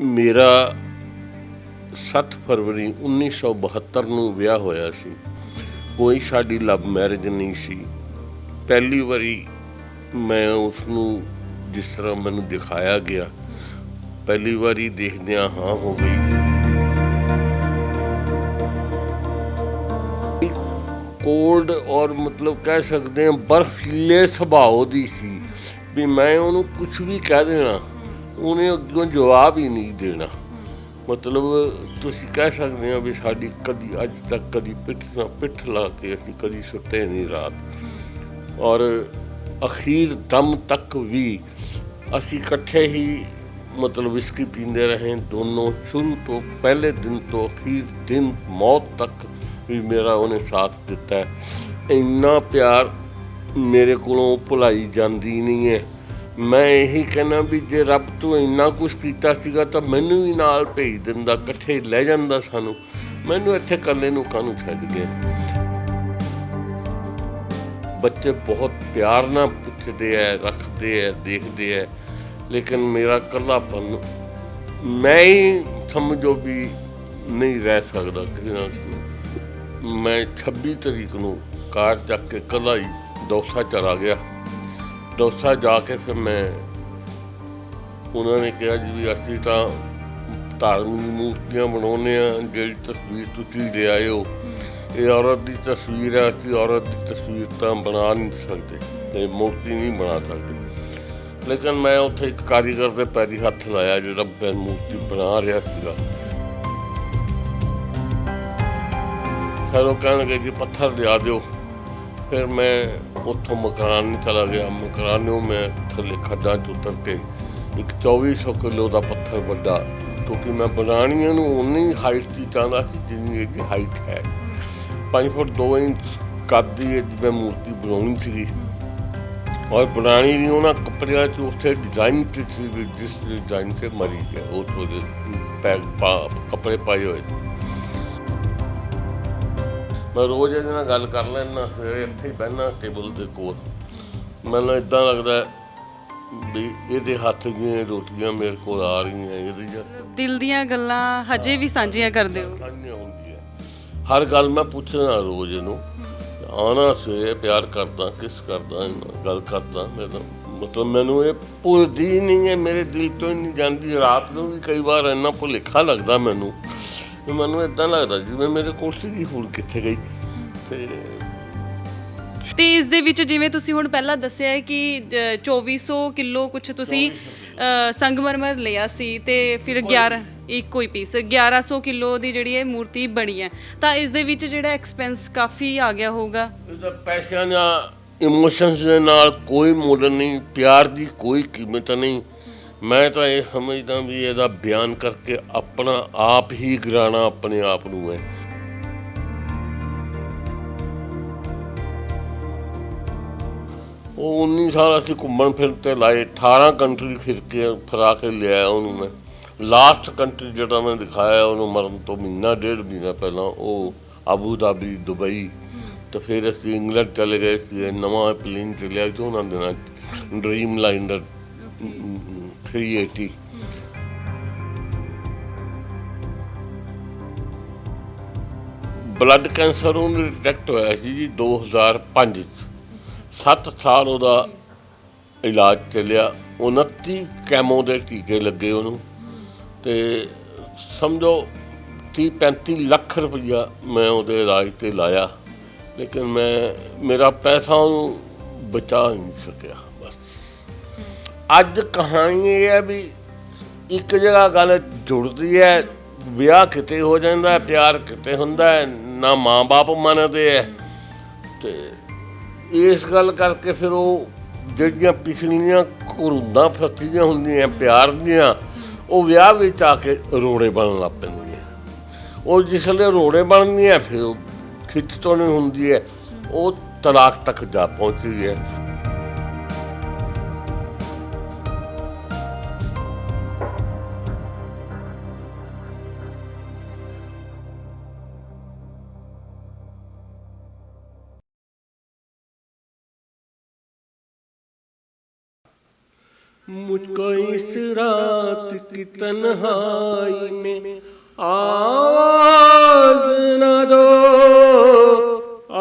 ਮੇਰਾ 7 ਫਰਵਰੀ 1972 ਨੂੰ ਵਿਆਹ ਹੋਇਆ ਸੀ। ਕੋਈ ਸਾਡੀ ਲਵ ਮੈਰਿਜ ਨਹੀਂ ਸੀ। ਪਹਿਲੀ ਵਾਰੀ ਮੈਂ ਉਸ ਨੂੰ ਜਿਸ ਤਰ੍ਹਾਂ ਮੈਨੂੰ ਦਿਖਾਇਆ ਗਿਆ, ਪਹਿਲੀ ਵਾਰੀ ਦੇਖਦਿਆਂ ਹਾਂ ਹੋ ਗਈ। ਕੋਲਡ ਔਰ ਮਤਲਬ ਕਹਿ ਸਕਦੇ ਹਾਂ ਬਰਫੀਲੇ ਸੁਭਾਅ ਦੀ ਸੀ ਵੀ ਮੈਂ ਉਹਨੂੰ ਕੁਝ ਵੀ ਕਹਿ ਦੇਣਾ ਉਹਨੇ ਅੱਗੋਂ ਜਵਾਬ ਹੀ ਨਹੀਂ ਦੇਣਾ। ਮਤਲਬ ਤੁਸੀਂ ਕਹਿ ਸਕਦੇ ਹੋ ਵੀ ਸਾਡੀ ਕਦੀ ਅੱਜ ਤੱਕ ਕਦੀ ਪਿੱਠ ਨਾਲ ਪਿੱਠ ਲਾ ਕੇ ਅਸੀਂ ਕਦੀ ਸੁੱਤੇ ਨਹੀਂ ਰਾਤ। ਔਰ ਅਖੀਰ ਦਮ ਤੱਕ ਵੀ ਅਸੀਂ ਇਕੱਠੇ ਹੀ ਮਤਲਬ ਵਿਸਕੀ ਪੀਂਦੇ ਰਹੇ। ਦੋਨੋਂ ਸ਼ੁਰੂ ਤੋਂ ਪਹਿਲੇ ਦਿਨ ਤੋਂ ਅਖੀਰ ਦਿਨ ਮੌਤ ਤੱਕ ਵੀ ਮੇਰਾ ਉਹਨੇ ਸਾਥ ਦਿੱਤਾ। ਇੰਨਾ ਪਿਆਰ ਮੇਰੇ ਕੋਲੋਂ ਭੁਲਾਈ ਜਾਂਦੀ ਨਹੀਂ ਹੈ। ਮੈਂ ਇਹੀ ਕਹਿਣਾ ਵੀ ਜੇ ਰੱਬ ਤੋਂ ਇੰਨਾ ਕੁਝ ਕੀਤਾ ਸੀਗਾ ਤਾਂ ਮੈਨੂੰ ਵੀ ਨਾਲ ਭੇਜ ਦਿੰਦਾ, ਇਕੱਠੇ ਲੈ ਜਾਂਦਾ ਸਾਨੂੰ। ਮੈਨੂੰ ਇੱਥੇ ਇਕੱਲੇ ਨੂੰ ਕਾਹਨੂੰ ਛੱਡ ਗਿਆ? ਬੱਚੇ ਬਹੁਤ ਪਿਆਰ ਨਾਲ ਪੁੱਛਦੇ ਐ, ਰੱਖਦੇ ਐ, ਦੇਖਦੇ ਐ, ਲੇਕਿਨ ਮੇਰਾ ਇਕੱਲਾਪਨ ਮੈਂ ਹੀ ਸਮਝੋ ਵੀ ਨਹੀਂ ਰਹਿ ਸਕਦਾ ਕਿਸੇ ਨਾਲ। ਮੈਂ 26 ਤਰੀਕ ਨੂੰ ਕਾਰ ਚੱਕ ਕੇ ਇਕੱਲਾ ਹੀ ਦੌਸਾ ਚਲਾ ਗਿਆ। ਦੌਸਾ ਜਾ ਕੇ ਫਿਰ ਮੈਂ ਉਹਨਾਂ ਨੇ ਕਿਹਾ ਜੀ ਵੀ ਅਸੀਂ ਤਾਂ ਧਾਰਮਿਕ ਮੂਰਤੀਆਂ ਬਣਾਉਂਦੇ ਆ ਜਿਹੜੀ ਤਸਵੀਰ ਤੁਸੀਂ ਲੈ ਆਏ ਹੋ। ਇਹ ਔਰਤ ਦੀ ਤਸਵੀਰ ਹੈ, ਅਸੀਂ ਔਰਤ ਦੀ ਤਸਵੀਰ ਤਾਂ ਬਣਾ ਨਹੀਂ ਸਕਦੇ ਤੇ ਮੂਰਤੀ ਨਹੀਂ ਬਣਾ ਸਕਦੇ। ਲੇਕਿਨ ਮੈਂ ਉੱਥੇ ਇੱਕ ਕਾਰੀਗਰ ਦੇ ਪੈਰੀ ਹੱਥ ਲਾਇਆ ਜਿਹੜਾ ਮੈਂ ਮੂਰਤੀ ਬਣਾ ਰਿਹਾ ਸੀਗਾ। ਫਿਰ ਉਹ ਕਹਿਣ ਜੀ ਪੱਥਰ ਲਿਆ ਦਿਓ। ਫਿਰ ਮੈਂ ਉੱਥੋਂ ਮਕਾਨ ਚਲਾ ਗਿਆ। ਮਕਾਨੋਂ ਮੈਂ ਥੱਲੇ ਖੱਡਾਂ 'ਚ ਉਤਰ ਕੇ ਇੱਕ 2400 ਕਿਲੋ ਦਾ ਪੱਥਰ ਵੱਡਾ, ਕਿਉਂਕਿ ਮੈਂ ਬਣਾਉਣੀਆਂ ਨੂੰ ਉਨੀ ਹਾਈਟ ਦੀ ਚਾਹੁੰਦਾ ਸੀ ਜਿੰਨੀ ਇਹਦੀ ਹਾਈਟ ਹੈ। 5 ਫੁੱਟ 2 ਇੰਚ ਕੱਦ ਦੀ ਇਹ ਮੈਂ ਮੂਰਤੀ ਬਣਾਉਣੀ ਸੀਗੀ। ਔਰ ਬਣਾਣੀ ਵੀ ਉਹਨਾਂ ਕੱਪੜਿਆਂ 'ਚ, ਉੱਥੇ ਡਿਜ਼ਾਈਨ ਤੇ ਸੀ ਜਿਸ ਡਿਜ਼ਾਈਨ ਤੇ ਮਰੀ ਗਿਆ ਉਹ ਤੋਂ ਦੇ ਪੈਕ ਕੱਪੜੇ ਪਾਏ ਹੋਏ। ਮੈਂ ਰੋਜ਼ ਇਹਦੇ ਨਾਲ ਗੱਲ ਕਰ ਲੈਣਾ ਸਵੇਰੇ ਇੱਥੇ ਹੀ ਬਹਿਣਾ ਟੇਬਲ ਦੇ ਕੋਲ। ਮੈਨੂੰ ਇਦਾਂ ਲੱਗਦਾ ਵੀ ਇਹਦੇ ਹੱਥ ਦੀਆਂ ਰੋਟੀਆਂ ਮੇਰੇ ਕੋਲ ਆ ਰਹੀਆਂ ਇਹਦੀ ਜਾਂ ਦਿਲ ਦੀਆਂ ਗੱਲਾਂ ਹਜੇ ਵੀ ਸਾਂਝੀਆਂ ਕਰਦੇ ਹੋ? ਸਾਂਝੀਆਂ ਹੁੰਦੀਆਂ। ਹਰ ਗੱਲ ਮੈਂ ਪੁੱਛਣਾ ਰੋਜ਼ ਇਹਨੂੰ ਆਣਾ ਸਵੇਰੇ ਪਿਆਰ ਕਰਦਾ ਕਿਸ ਕਰਦਾ ਗੱਲ ਕਰਦਾ ਮੇਰਾ ਮਤਲਬ ਮੈਨੂੰ ਇਹ ਭੁੱਲਦੀ ਨਹੀਂ ਹੈ ਮੇਰੇ ਦਿਲ ਤੋਂ ਨਹੀਂ ਜਾਂਦੀ ਰਾਤ ਨੂੰ ਵੀ ਕਈ ਵਾਰ ਇੰਨਾ ਭੁਲੇਖਾ ਲੱਗਦਾ ਮੈਨੂੰ। ਵੀ ਮੈਨੂੰ ਇਦਾਂ ਲੱਗਦਾ ਜਿਵੇਂ ਮੇਰੇ ਕੋਲ ਸੀਗੀ ਹੁਣ ਕਿੱਥੇ ਗਈ। ਤੇ ਤੇ ਇਸ ਦੇ ਵਿੱਚ ਜਿਵੇਂ ਤੁਸੀਂ ਹੁਣ ਪਹਿਲਾਂ ਦੱਸਿਆ ਹੈ ਕਿ ਅ, 2400 ਕਿਲੋ ਕੁਝ ਤੁਸੀਂ ਅ, ਸੰਗਮਰਮਰ ਲਿਆ ਸੀ ਤੇ ਫਿਰ 11 ਇੱਕੋ ਹੀ ਪੀਸ 1100 ਕਿਲੋ ਦੀ ਜਿਹੜੀ ਇਹ ਮੂਰਤੀ ਬਣੀ ਹੈ। ਤਾਂ ਇਸ ਦੇ ਵਿੱਚ ਜਿਹੜਾ ਐਕਸਪੈਂਸ ਕਾਫੀ ਆ ਗਿਆ ਹੋਊਗਾ। ਇਹਦਾ ਪੈਸਿਆਂ ਜਾਂ ਇਮੋਸ਼ਨਸ ਦੇ ਨਾਲ ਕੋਈ ਮੁੱਲ ਨਹੀਂ ਪਿਆਰ ਦੀ ਕੋਈ ਕੀਮਤ ਨਹੀਂ। ਮੈਂ ਤਾਂ ਇਹ ਸਮਝਦਾ ਵੀ ਇਹਦਾ ਬਿਆਨ ਕਰਕੇ ਆਪਣਾ ਆਪ ਹੀ ਗਰਾਣਾ ਆਪਣੇ ਆਪ ਨੂੰ ਹੈ। ਉਹ 19 ਸਾਲ ਅਸੀਂ ਘੁੰਮਣ ਫਿਰਨ ਤੇ ਲਾਏ 18 ਕੰਟਰੀ ਫਿਰ ਕੇ ਫਰਾ ਕੇ ਲਿਆਇਆ ਉਹਨੂੰ ਮੈਂ। ਲਾਸਟ ਕੰਟਰੀ ਜਿਹੜਾ ਮੈਂ ਦਿਖਾਇਆ ਉਹਨੂੰ ਮਰਨ ਤੋਂ ਮਹੀਨਾ, ਡੇਢ ਮਹੀਨਾ ਪਹਿਲਾਂ, ਉਹ ਆਬੂ ਧਾਬੀ ਦੁਬਈ ਤੇ ਫਿਰ ਅਸੀਂ ਇੰਗਲੈਂਡ ਚਲੇ ਗਏ ਸੀ ਨਵਾਂ ਪਲੇਨ ਚਲਿਆ ਸੀ, ਉਹਨਾਂ ਦੇ ਨਾਲ ਡ੍ਰੀਮ ਲਾਈਨਰ 380 ਬਲੱਡ ਕੈਂਸਰ ਉਹਨੂੰ ਡਿਟੈਕਟ ਹੋਇਆ ਸੀ ਜੀ 2005 ਚ। 7 ਸਾਲ ਉਹਦਾ ਇਲਾਜ ਚੱਲਿਆ। 29 ਕੈਮੋ ਦੇ ਟੀਕੇ ਲੱਗੇ ਉਹਨੂੰ। ਤੇ ਸਮਝੋ 30 35 ਲੱਖ ਰੁਪਈਆ ਮੈਂ ਉਹਦੇ ਇਲਾਜ ਤੇ ਲਾਇਆ। ਲੇਕਿਨ ਮੈਂ, ਮੇਰਾ ਪੈਸਾ ਉਹਨੂੰ ਬਚਾ ਨਹੀਂ ਸਕਿਆ। ਅੱਜ ਕਹਾਣੀ ਇਹ ਹੈ ਵੀ ਇੱਕ ਜਗ੍ਹਾ ਗੱਲ ਜੁੜਦੀ ਹੈ, ਵਿਆਹ ਕਿਤੇ ਹੋ ਜਾਂਦਾ ਹੈ, ਪਿਆਰ ਕਿਤੇ ਹੁੰਦਾ ਹੈ, ਨਾ ਮਾਂ-ਬਾਪ ਮੰਨਦੇ ਹੈ। ਤੇ ਇਸ ਗੱਲ ਕਰਕੇ ਫਿਰ ਉਹ ਜਿਹੜੀਆਂ ਪਿਛਲੀਆਂ ਘੁਰੁੰਦਾਂ ਫਸੀਆਂ ਹੁੰਦੀਆਂ, ਪਿਆਰ ਦੀਆਂ, ਉਹ ਵਿਆਹ ਵਿੱਚ ਆ ਕੇ ਰੋੜੇ ਬਣਨ ਲੱਗ ਪੈਂਦੀਆਂ। ਉਹ ਜਿਸਲੇ ਰੋੜੇ ਬਣਦੀਆਂ ਫਿਰ ਉਹ ਖਿੱਚ ਤੋਂ ਨਹੀਂ ਹੁੰਦੀ ਹੈ। ਉਹ ਤਲਾਕ ਤੱਕ ਜਾ ਪਹੁੰਚਦੀ ਹੈ। मुझको इस रात की तन्हाई में आवाज न दो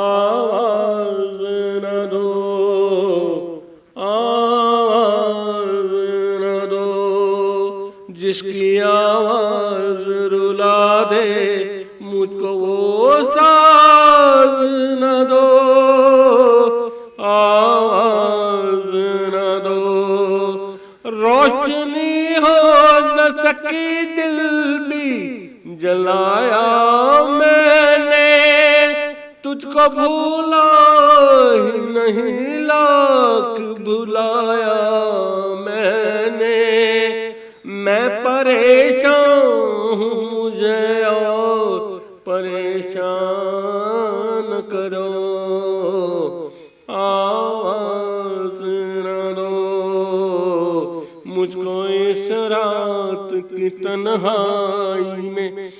आवाज न दो आवाज न दो जिसकी आवाज रुला दे मुझको वो साज ہو، نہ سکی دل بھی جلایا میں نے۔ تجھ کو بھولا ہی نہیں، لاکھ بھلایا میں نے۔ میں پریشان ہوں مجھے की तन्हाई में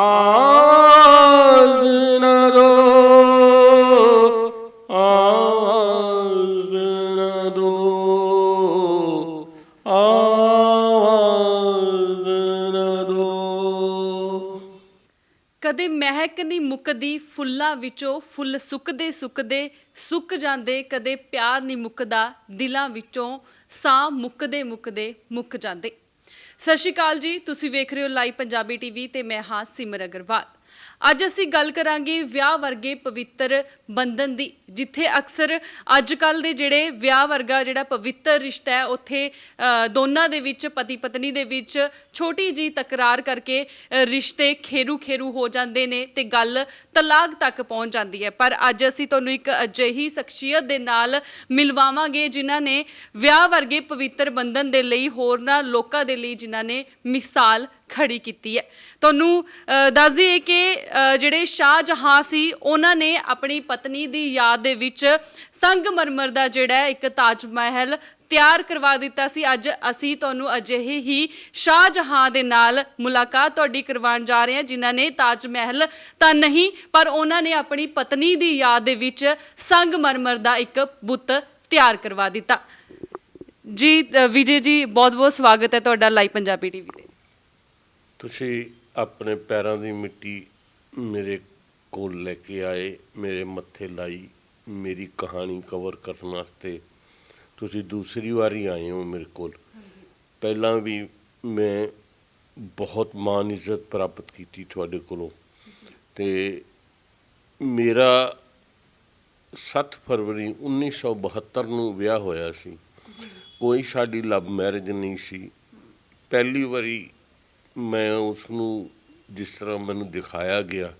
आवाज न दो आवाज न दो आवाज न दो ਕਦੇ ਮਹਿਕ ਨਹੀਂ ਮੁੱਕਦੀ ਫੁੱਲਾਂ ਵਿੱਚੋਂ ਫੁੱਲ ਸੁੱਕਦੇ ਸੁੱਕਦੇ ਸੁੱਕ ਜਾਂਦੇ ਕਦੇ ਪਿਆਰ ਨਹੀਂ ਮੁੱਕਦਾ ਦਿਲਾਂ ਵਿੱਚੋਂ ਸਾਹ ਮੁੱਕਦੇ ਮੁੱਕਦੇ ਮੁੱਕ ਜਾਂਦੇ ਸਤਿ ਸ਼੍ਰੀ ਅਕਾਲ ਜੀ, ਤੁਸੀਂ ਵੇਖ ਰਹੇ ਹੋ ਲਾਈਵ ਪੰਜਾਬੀ ਟੀਵੀ ਤੇ ਮੈਂ ਹਾਂ ਸਿਮਰ ਅਗਰਵਾਲ। ਅੱਜ ਅਸੀਂ ਗੱਲ ਕਰਾਂਗੇ ਵਿਆਹ ਵਰਗੇ ਪਵਿੱਤਰ ਬੰਧਨ ਦੀ ਜਿੱਥੇ ਅਕਸਰ ਅੱਜ ਕੱਲ ਦੇ ਜਿਹੜੇ ਵਿਆਹ ਵਰਗਾ ਜਿਹੜਾ ਪਵਿੱਤਰ ਰਿਸ਼ਤਾ ਹੈ ਉੱਥੇ ਅ, ਦੋਨਾਂ ਦੇ ਵਿੱਚ ਪਤੀ ਪਤਨੀ ਦੇ ਵਿੱਚ ਛੋਟੀ ਜੀ ਤਕਰਾਰ ਕਰਕੇ ਅ, ਰਿਸ਼ਤੇ ਖੇਰੂ ਖੇਰੂ ਹੋ ਜਾਂਦੇ ਨੇ ਤੇ ਗੱਲ ਤਲਾਕ ਤੱਕ ਪਹੁੰਚ ਜਾਂਦੀ ਹੈ। ਪਰ ਅੱਜ ਅਸੀਂ ਤੁਹਾਨੂੰ ਇੱਕ ਅਜਿਹੀ ਸ਼ਖਸੀਅਤ ਦੇ ਨਾਲ ਮਿਲਵਾਵਾਂਗੇ ਜਿਨ੍ਹਾਂ ਨੇ ਵਿਆਹ ਵਰਗੇ ਪਵਿੱਤਰ ਬੰਧਨ ਦੇ ਲਈ ਹੋਰਨਾਂ ਲੋਕਾਂ ਦੇ ਲਈ ਜਿਨ੍ਹਾਂ ਨੇ ਮਿਸਾਲ ਖੜੀ ਕੀਤੀ ਹੈ। ਤੁਹਾਨੂੰ ਅ, ਦੱਸ ਦਈਏ ਕਿ ਜਿਹੜੇ ਸ਼ਾਹ ਜਹਾਂ ਸੀ ਉਹਨਾਂ ਨੇ ਆਪਣੀ ਪਤਨੀ ਦੀ ਯਾਦ ਦੇ ਵਿੱਚ ਸੰਗਮਰਮਰ ਦਾ ਜਿਹੜਾ ਇੱਕ ਤਾਜ ਮਹਿਲ ਤਿਆਰ ਕਰਵਾ ਦਿੱਤਾ ਸੀ। ਅੱਜ ਅਸੀਂ ਤੁਹਾਨੂੰ ਅਜਿਹੇ ਹੀ ਸ਼ਾਹਜਹਾਂ ਦੇ ਨਾਲ ਮੁਲਾਕਾਤ ਤੁਹਾਡੀ ਕਰਵਾਉਣ ਜਾ ਰਹੇ ਹਾਂ ਜਿਨ੍ਹਾਂ ਨੇ ਤਾਜ ਮਹਿਲ ਤਾਂ ਨਹੀਂ ਪਰ ਉਹਨਾਂ ਨੇ ਆਪਣੀ ਪਤਨੀ ਦੀ ਯਾਦ ਦੇ ਵਿੱਚ ਸੰਗਮਰਮਰ ਦਾ ਇੱਕ ਬੁੱਤ ਤਿਆਰ ਕਰਵਾ ਦਿੱਤਾ। ਜੀ ਵਿਜੇ ਜੀ ਬਹੁਤ ਬਹੁਤ ਸਵਾਗਤ ਹੈ ਤੁਹਾਡਾ ਲਾਈਵ ਪੰਜਾਬੀ ਟੀਵੀ ਤੇ। ਤੁਸੀਂ ਆਪਣੇ ਪੈਰਾਂ ਦੀ ਮਿੱਟੀ ਮੇਰੇ ਕੋਲ ਲੈ ਕੇ ਆਏ ਮੇਰੇ ਮੱਥੇ ਲਾਈ ਮੇਰੀ ਕਹਾਣੀ ਕਵਰ ਕਰਨ ਵਾਸਤੇ ਤੁਸੀਂ ਦੂਸਰੀ ਵਾਰੀ ਆਏ ਹੋ ਮੇਰੇ ਕੋਲ। ਪਹਿਲਾਂ ਵੀ ਮੈਂ ਬਹੁਤ ਮਾਨ ਇੱਜ਼ਤ ਪ੍ਰਾਪਤ ਕੀਤੀ ਤੁਹਾਡੇ ਕੋਲੋਂ। ਤੇ ਮੇਰਾ 7 ਫਰਵਰੀ 1972 ਨੂੰ ਵਿਆਹ ਹੋਇਆ ਸੀ। ਕੋਈ ਸਾਡੀ ਲਵ ਮੈਰਿਜ ਨਹੀਂ ਸੀ। ਪਹਿਲੀ ਵਾਰੀ ਮੈਂ ਉਸ ਨੂੰ ਜਿਸ ਤਰ੍ਹਾਂ ਮੈਨੂੰ ਦਿਖਾਇਆ ਗਿਆ,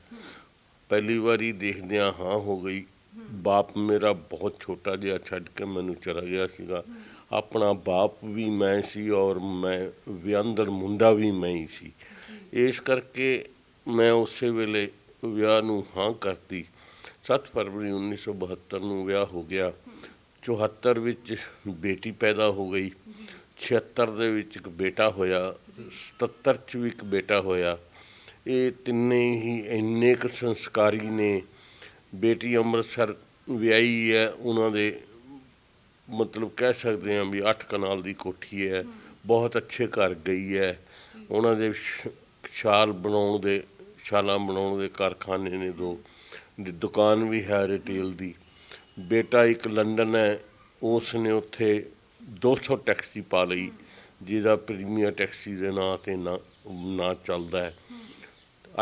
ਪਹਿਲੀ ਵਾਰੀ ਦੇਖਦਿਆਂ ਹਾਂ ਹੋ ਗਈ। ਬਾਪ ਮੇਰਾ ਬਹੁਤ ਛੋਟਾ ਜਿਹਾ ਛੱਡ ਕੇ ਮੈਨੂੰ ਚਲਾ ਗਿਆ ਸੀਗਾ। ਆਪਣਾ ਬਾਪ ਵੀ ਮੈਂ ਸੀ ਔਰ ਮੈਂ ਵਿਅੰਦਰ ਮੁੰਡਾ ਵੀ ਮੈਂ ਹੀ ਸੀ। ਇਸ ਕਰਕੇ ਮੈਂ ਉਸੇ ਵੇਲੇ ਵਿਆਹ ਨੂੰ ਹਾਂ ਕਰਤੀ। 7 ਫਰਵਰੀ 1972 ਨੂੰ ਵਿਆਹ ਹੋ ਗਿਆ। 74 ਵਿੱਚ ਬੇਟੀ ਪੈਦਾ ਹੋ ਗਈ। 76 ਦੇ ਵਿੱਚ ਇੱਕ ਬੇਟਾ ਹੋਇਆ 77 ਚ ਵੀ ਇੱਕ ਬੇਟਾ ਹੋਇਆ। ਇਹ ਤਿੰਨੇ ਹੀ ਇੰਨੇ ਕੁ ਸੰਸਕਾਰੀ ਨੇ। ਬੇਟੀ ਅੰਮ੍ਰਿਤਸਰ ਵਿਆਹੀ ਹੈ, ਉਹਨਾਂ ਦੇ ਮਤਲਬ ਕਹਿ ਸਕਦੇ ਹਾਂ ਵੀ 8 ਕਨਾਲ ਦੀ ਕੋਠੀ ਹੈ, ਬਹੁਤ ਅੱਛੇ ਘਰ ਗਈ ਹੈ। ਉਹਨਾਂ ਦੇ ਛਾਲ ਬਣਾਉਣ ਦੇ ਛਾਲਾਂ ਬਣਾਉਣ ਦੇ ਕਾਰਖਾਨੇ ਨੇ ਦੋ ਦੁਕਾਨ ਵੀ ਹੈ ਰਿਟੇਲ ਦੀ। ਬੇਟਾ ਇੱਕ ਲੰਡਨ ਹੈ, ਉਸ ਨੇ ਉੱਥੇ 200 ਟੈਕਸੀ ਪਾ ਲਈ ਜਿਹਦਾ ਪ੍ਰੀਮੀਅਰ ਟੈਕਸੀ ਦੇ ਨਾਂ ਤੇ ਨਾ ਨਾਂ ਚੱਲਦਾ ਹੈ।